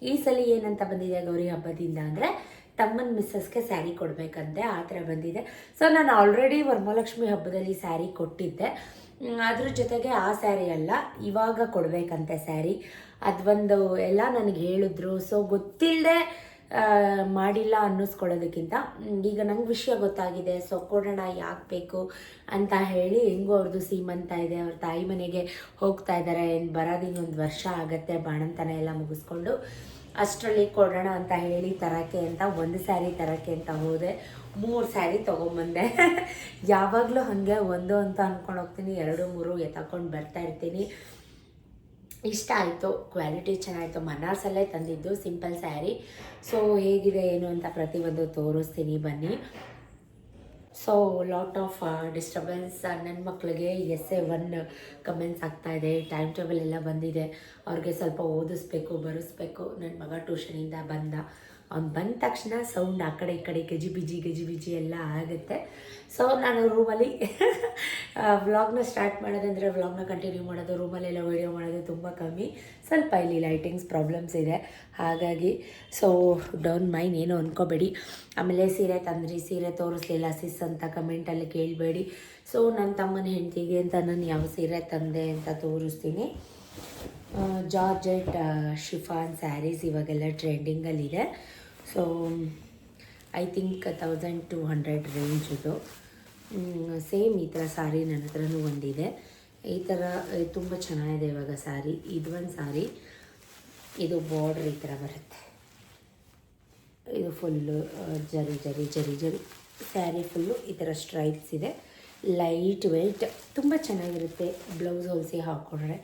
ಈ ಸಲ ಏನಂತ ಬಂದಿದೆ ಗೌರಿ ಹಬ್ಬದಿಂದ ಅಂದರೆ ತಮ್ಮನ ಮಿಸ್ಸಸ್ಗೆ ಸ್ಯಾರಿ ಕೊಡಬೇಕಂತೆ ಆ ಥರ ಬಂದಿದೆ. ಸೊ ನಾನು ಆಲ್ರೆಡಿ ವರಮಹಾಲಕ್ಷ್ಮಿ ಹಬ್ಬದಲ್ಲಿ ಸ್ಯಾರಿ ಕೊಟ್ಟಿದ್ದೆ. ಅದ್ರ ಜೊತೆಗೆ ಆ ಸ್ಯಾರಿ ಅಲ್ಲ, ಇವಾಗ ಕೊಡಬೇಕಂತೆ ಸ್ಯಾರಿ. ಅದೊಂದು ಎಲ್ಲ ನನಗೆ ಹೇಳಿದ್ರು. ಸೊ ಗೊತ್ತಿಲ್ಲದೆ ಮಾಡಿಲ್ಲ ಅನ್ನಿಸ್ಕೊಳ್ಳೋದಕ್ಕಿಂತ ಈಗ ನಂಗೆ ವಿಷಯ ಗೊತ್ತಾಗಿದೆ, ಸೊ ಕೊಡೋಣ ಯಾಕೆ ಬೇಕು ಅಂತ ಹೇಳಿ ಹೆಂಗೋ ಅವ್ರದ್ದು ಸೀಮಂತ ಇದೆ. ಅವ್ರ ತಾಯಿ ಮನೆಗೆ ಹೋಗ್ತಾ ಇದ್ದಾರೆ ಏನು ಬರೋದು ಇನ್ನೊಂದು ವರ್ಷ ಆಗತ್ತೆ. ಬಾಣಂತನ ಎಲ್ಲ ಮುಗಿಸ್ಕೊಂಡು ಅಷ್ಟರಲ್ಲಿ ಕೊಡೋಣ ಅಂತ ಹೇಳಿ ತರಕ್ಕೆ ಅಂತ, ಒಂದು ಸ್ಯಾರಿ ತರಕ್ಕೆ ಅಂತ ಹೋದೆ. ಮೂರು ಸ್ಯಾರಿ ತೊಗೊಂಬಂದೆ. ಯಾವಾಗಲೂ ಹಾಗೆ ಒಂದು ಅಂತ ಅಂದ್ಕೊಂಡು ಹೋಗ್ತೀನಿ. ಎರಡು, ಮೂರು ಎತ್ತಕೊಂಡು ಬರ್ತಾ ಇರ್ತೀನಿ. ಇಷ್ಟ ಆಯಿತು ಕ್ವಾಲಿಟಿ ಚೆನ್ನಾಗಿತ್ತು ಮನಾರ್ಸಲ್ಲೇ ತಂದಿದ್ದು ಸಿಂಪಲ್ ಸ್ಯಾರಿ ಸೊ ಹೇಗಿದೆ, ಏನು ಅಂತ ಪ್ರತಿಯೊಂದು ತೋರಿಸ್ತೀನಿ, ಬನ್ನಿ. ಸೊ ಲಾಟ್ ಆಫ್ ಡಿಸ್ಟರ್ಬೆನ್ಸ್ ನನ್ನ ಮಕ್ಕಳಿಗೆ ಎಸ್ ಎ ಒನ್ ಕಮೆಂಟ್ಸ್ ಆಗ್ತಾ ಇದೆ. ಟೈಮ್ ಟೇಬಲ್ ಎಲ್ಲ ಬಂದಿದೆ. ಅವ್ರಿಗೆ ಸ್ವಲ್ಪ ಓದಿಸ್ಬೇಕು, ಬರೆಸ್ಬೇಕು. ನನ್ನ ಮಗ ಟ್ಯೂಷನಿಂದ ಬಂದ. ಅವ್ನು ಬಂದ ತಕ್ಷಣ ಸೌಂಡ್ ಆ ಕಡೆ, ಈ ಕಡೆ ಗಜಿ ಬಿಜಿ ಗಜಿ ಬಿಜಿ ಎಲ್ಲ ಆಗುತ್ತೆ. ಸೊ ನಾನು ರೂಮಲ್ಲಿ ವ್ಲಾಗ್ನ ಸ್ಟಾರ್ಟ್ ಮಾಡೋದಂದರೆ ವ್ಲಾಗ್ನ ಕಂಟಿನ್ಯೂ ಮಾಡೋದು ರೂಮಲ್ಲೆಲ್ಲ ವೀಡಿಯೋ ಮಾಡೋದು ತುಂಬ ಕಮ್ಮಿ. ಸ್ವಲ್ಪ ಇಲ್ಲಿ ಲೈಟಿಂಗ್ಸ್ ಪ್ರಾಬ್ಲಮ್ಸ್ ಇದೆ. ಹಾಗಾಗಿ ಸೊ ಡೌನ್ ಮೈನ್ ಏನು ಅಂದ್ಕೋಬೇಡಿ ಆಮೇಲೆ ಸೀರೆ ತಂದ್ರಿ, ಸೀರೆ ತೋರಿಸ್ಲಿಲ್ಲ ಸಿಸ್ ಅಂತ ಕಮೆಂಟಲ್ಲಿ ಕೇಳಬೇಡಿ. ಸೊ ನನ್ನ ತಮ್ಮನ ಹೆಂಡತಿಗೆ ಅಂತ ನಾನು ಯಾವ ಸೀರೆ ತಂದೆ ಅಂತ ತೋರಿಸ್ತೀನಿ. ಜಾರ್ಜೆಟ್ ಶಿಫಾನ್ ಸ್ಯಾರೀಸ್ ಇವಾಗೆಲ್ಲ ಟ್ರೆಂಡಿಂಗಲ್ಲಿದೆ so I think thousand two hundred range ಇದು. ಸೇಮ್ ಈ ಥರ ಸಾರಿ ನನ್ನ ಹತ್ರನೂ ಒಂದಿದೆ. ಈ ಥರ ತುಂಬ ಚೆನ್ನಾಗಿದೆ ಇವಾಗ ಸಾರಿ. ಒಂದು ಸಾರಿ, ಇದು ಬಾರ್ಡ್ರ್ ಈ ಥರ ಬರುತ್ತೆ. ಇದು ಫುಲ್ಲು ಜರಿ ಜರಿ ಜರಿ ಜರಿ. ಸ್ಯಾರಿ ಫುಲ್ಲು ಈ ಥರ ಸ್ಟ್ರೈಪ್ಸ್ ಇದೆ. ಲೈಟ್ ವೆಯ್ಟ್ ತುಂಬ ಚೆನ್ನಾಗಿರುತ್ತೆ. ಬ್ಲೌಸ್ ಹೊಲಿಸಿ ಹಾಕ್ಕೊಂಡ್ರೆ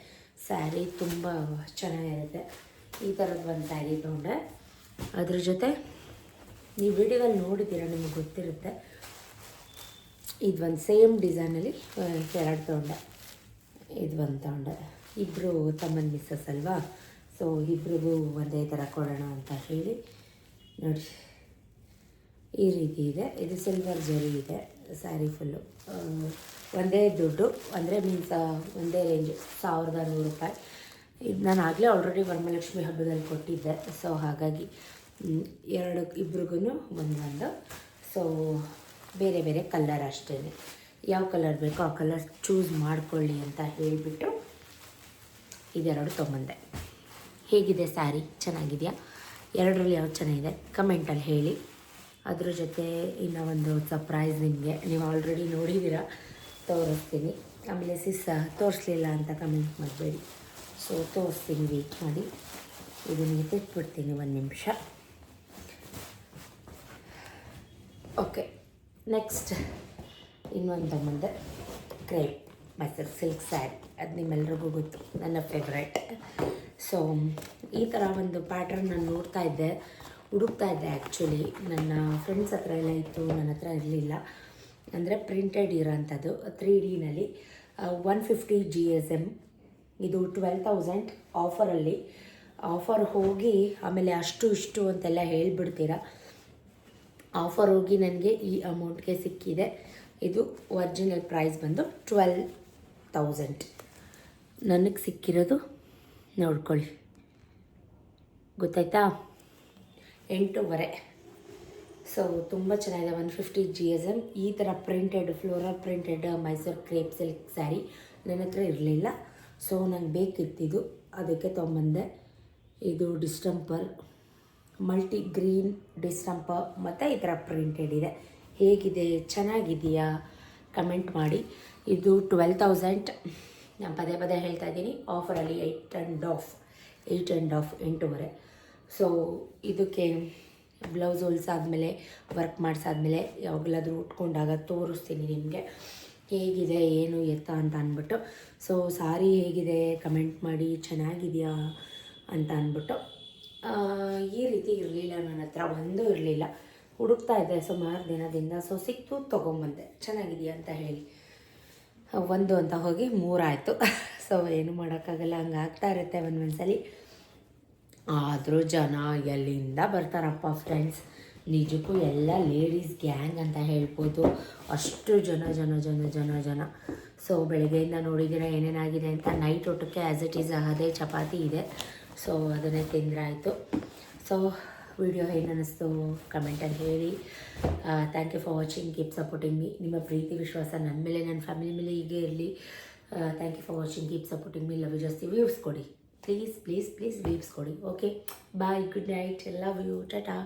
ಸ್ಯಾರಿ ತುಂಬ ಚೆನ್ನಾಗಿರುತ್ತೆ. ಈ ಥರದ್ದು ಒಂದು ಸ್ಯಾರಿ ತೊಗೊಂಡೆ. ಅದ್ರ ಜೊತೆ ನೀವು ವಿಡಿಯೋದಲ್ಲಿ ನೋಡಿದ್ದೀರ, ನಿಮಗೆ ಗೊತ್ತಿರುತ್ತೆ. ಇದು ಒಂದು ಸೇಮ್ ಡಿಸೈನಲ್ಲಿ ಎರಡು ತೊಗೊಂಡೆ ಇದು ಒಂದು ತೊಗೊಂಡೆ ಇಬ್ಬರು ತಮ್ಮನ ಮಿಸ್ಸಸ್ ಅಲ್ವಾ? ಸೊ ಇಬ್ರಿಗೂ ಒಂದೇ ಥರ ಕೊಡೋಣ ಅಂತ ಹೇಳಿ, ನೋಡಿ. ಈ ರೀತಿ ಇದೆ. ಇದು ಸಿಲ್ವರ್ ಜರಿ ಇದೆ ಸ್ಯಾರಿ ಫುಲ್ಲು ಒಂದೇ ದುಡ್ಡು, ಅಂದರೆ ಮೀನ್ಸ್ ಒಂದೇ ರೇಂಜು ಸಾವಿರದ ನೂರು ರೂಪಾಯಿ. ಇದು ನಾನು ಆಗಲೇ ಆಲ್ರೆಡಿ ವರಮಹಾಲಕ್ಷ್ಮಿ ಹಬ್ಬದಲ್ಲಿ ಕೊಟ್ಟಿದ್ದೆ. ಸೊ ಹಾಗಾಗಿ ಎರಡು ಇಬ್ರಿಗೂ ಒಂದೊಂದು ಸೊ ಬೇರೆ ಬೇರೆ ಕಲ್ಲರ್ ಅಷ್ಟೇ ಯಾವ ಕಲರ್ ಬೇಕೋ ಆ ಕಲರ್ ಚೂಸ್ ಮಾಡ್ಕೊಳ್ಳಿ ಅಂತ ಹೇಳಿಬಿಟ್ಟು ಇದೆರಡು ತೊಗೊಂಡೆ ಹೇಗಿದೆ ಸ್ಯಾರಿ? ಚೆನ್ನಾಗಿದೆಯಾ? ಎರಡರಲ್ಲಿ ಯಾವ್ದು ಚೆನ್ನಾಗಿದೆ? ಕಮೆಂಟಲ್ಲಿ ಹೇಳಿ. ಅದ್ರ ಜೊತೆ ಇನ್ನು ಒಂದು ಸರ್ಪ್ರೈಸ್ ನಿಮಗೆ. ನೀವು ಆಲ್ರೆಡಿ ನೋಡಿದ್ದೀರಾ? ತೋರಿಸ್ತೀನಿ. ಆಮೇಲೆ ಸಿಸ್ ತೋರಿಸ್ಲಿಲ್ಲ ಅಂತ ಕಮೆಂಟ್ ಮಾಡಬೇಡಿ. ಸೊ ತೋರಿಸ್ತೀನಿ ವೇಟ್ ಮಾಡಿ. ಇದನ್ನು ಎತ್ತಿಟ್ಬಿಡ್ತೀನಿ ಒಂದು ನಿಮಿಷ. ಓಕೆ ನೆಕ್ಸ್ಟ್ ಇನ್ನೊಂದು ತಗೊಂಬಂದೆ ಕ್ರೇಪ್ ಮೈಸೂರು ಸಿಲ್ಕ್ ಸ್ಯಾರಿ ಅದು ನಿಮ್ಮೆಲ್ಲರಿಗೂ ಗೊತ್ತು, ನನ್ನ ಫೇವ್ರೆಟ್ ಸೊ ಈ ಥರ ಒಂದು ಪ್ಯಾಟ್ರನ್ ನಾನು ನೋಡ್ತಾ ಇದ್ದೆ, ಹುಡುಕ್ತಾ ಇದ್ದೆ ಆ್ಯಕ್ಚುಲಿ ನನ್ನ ಫ್ರೆಂಡ್ಸ್ ಹತ್ರ ಎಲ್ಲ ಇತ್ತು ನನ್ನ ಹತ್ರ ಇರಲಿಲ್ಲ. ಅಂದರೆ ಪ್ರಿಂಟೆಡ್ ಇರೋಂಥದ್ದು three ಡಿನಲ್ಲಿ one fifty G S M ಇದು ಟ್ವೆಲ್ ತೌಸಂಡ್ ಆಫರಲ್ಲಿ ಆಫರ್ ಹೋಗಿ, ಆಮೇಲೆ ಅಷ್ಟು, ಇಷ್ಟು ಅಂತೆಲ್ಲ ಹೇಳ್ಬಿಡ್ತೀರಾ? ಆಫರ್ ಹೋಗಿ ನನಗೆ ಈ ಅಮೌಂಟ್ಗೆ ಸಿಕ್ಕಿದೆ. ಇದು ಒರಿಜಿನಲ್ ಪ್ರೈಸ್ ಬಂದು ಟ್ವೆಲ್ ತೌಸಂಡ್. ನನಗೆ ಸಿಕ್ಕಿರೋದು ನೋಡ್ಕೊಳ್ಳಿ. ಗೊತ್ತಾಯ್ತಾ? ಎಂಟೂವರೆ. ಸೊ ತುಂಬ ಚೆನ್ನಾಗಿದೆ. One fifty G S M ಈ ಥರ printed floral printed Mysore crepe silk sari ನನ್ನ ಹತ್ರ ಇರಲಿಲ್ಲ. ಸೊ ನಂಗೆ ಬೇಕಿತ್ತಿದ್ದು ಅದಕ್ಕೆ ತೊಗೊಂಬಂದೆ. ಇದು ಡಿಸ್ಟಂಪರ್ ಮಲ್ಟಿ ಗ್ರೀನ್ ಡಿಸ್ಟಂಪರ್ ಮತ್ತು ಈ ಥರ ಪ್ರಿಂಟೆಡ್ ಇದೆ. ಹೇಗಿದೆ? ಚೆನ್ನಾಗಿದೆಯಾ? ಕಮೆಂಟ್ ಮಾಡಿ. ಇದು ಟ್ವೆಲ್ ತೌಸಂಡ್ ನಾನು ಪದೇ ಪದೇ ಹೇಳ್ತಾ ಇದ್ದೀನಿ. ಆಫರಲ್ಲಿ eight and half eight and half ಎಂಟೂವರೆ. ಸೊ ಇದಕ್ಕೆ ಬ್ಲೌಸ್ ಹೊಲ್ಸಾದ್ಮೇಲೆ ವರ್ಕ್ ಮಾಡಿಸಾದ್ಮೇಲೆ ಯಾವಾಗಲಾದರೂ ಉಟ್ಕೊಂಡಾಗ ತೋರಿಸ್ತೀನಿ ನಿಮಗೆ. ಹೇಗಿದೆ? ಏನು ಎತ್ತ ಅಂತ ಅಂದ್ಬಿಟ್ಟು. ಸೊ ಸಾರಿ ಹೇಗಿದೆ? ಕಮೆಂಟ್ ಮಾಡಿ. ಚೆನ್ನಾಗಿದೆಯಾ? ಅಂತ ಅಂದ್ಬಿಟ್ಟು. ಈ ರೀತಿ ಇರಲಿಲ್ಲ, ನನ್ನ ಹತ್ರ ಒಂದೂ ಇರಲಿಲ್ಲ. ಹುಡುಕ್ತಾ ಇದ್ದೆ, ಸುಮಾರು ದಿನದಿಂದ. ಸೊ ಸಿಕ್ತು, ತೊಗೊಂಬಂದೆ. ಚೆನ್ನಾಗಿದೆಯಾ ಅಂತ ಹೇಳಿ. ಒಂದು ಅಂತ ಹೋಗಿ ಮೂರಾಯಿತು. ಸೊ ಏನು ಮಾಡೋಕ್ಕಾಗಲ್ಲ. ಹಂಗೆ ಆಗ್ತಾ ಇರುತ್ತೆ ಒಂದೊಂದ್ಸಲಿ. ಆದರೂ ಜನ ಎಲ್ಲಿಂದ ಬರ್ತಾರಪ್ಪ ಫ್ರೆಂಡ್ಸ್ ನಿಜಕ್ಕೂ ಎಲ್ಲ ಲೇಡೀಸ್ ಗ್ಯಾಂಗ್ ಅಂತ ಹೇಳ್ಬೋದು. ಅಷ್ಟು ಜನ ಜನ ಜನ ಜನ ಜನ. ಸೊ ಬೆಳಗ್ಗೆಯಿಂದ ನೋಡಿದ್ದೀರ ಏನೇನಾಗಿದೆ ಅಂತ? ನೈಟ್ ಊಟಕ್ಕೆ ಆ್ಯಸ್ ಇಟ್ ಈಸ್ ಅದೇ ಚಪಾತಿ ಇದೆ. ಸೊ ಅದನ್ನೇ ತಿಂದ್ರಾಯಿತು ಸೊ ವಿಡಿಯೋ ಏನು ಅನ್ನಿಸ್ತು ಕಮೆಂಟಲ್ಲಿ ಹೇಳಿ. Thank you for watching keep supporting me ನಿಮ್ಮ ಪ್ರೀತಿ, ವಿಶ್ವಾಸ ನನ್ನ ಮೇಲೆ ನನ್ನ ಫ್ಯಾಮಿಲಿ ಮೇಲೆ ಹೀಗೆ ಇರಲಿ. Thank you for watching keep supporting me love ಜಾಸ್ತಿ ವ್ಯೂಸ್ ಕೊಡಿ. ಪ್ಲೀಸ್ ಪ್ಲೀಸ್ ಪ್ಲೀಸ್ ವೀವ್ಸ್ ಕೊಡಿ. Okay bye good night love you tata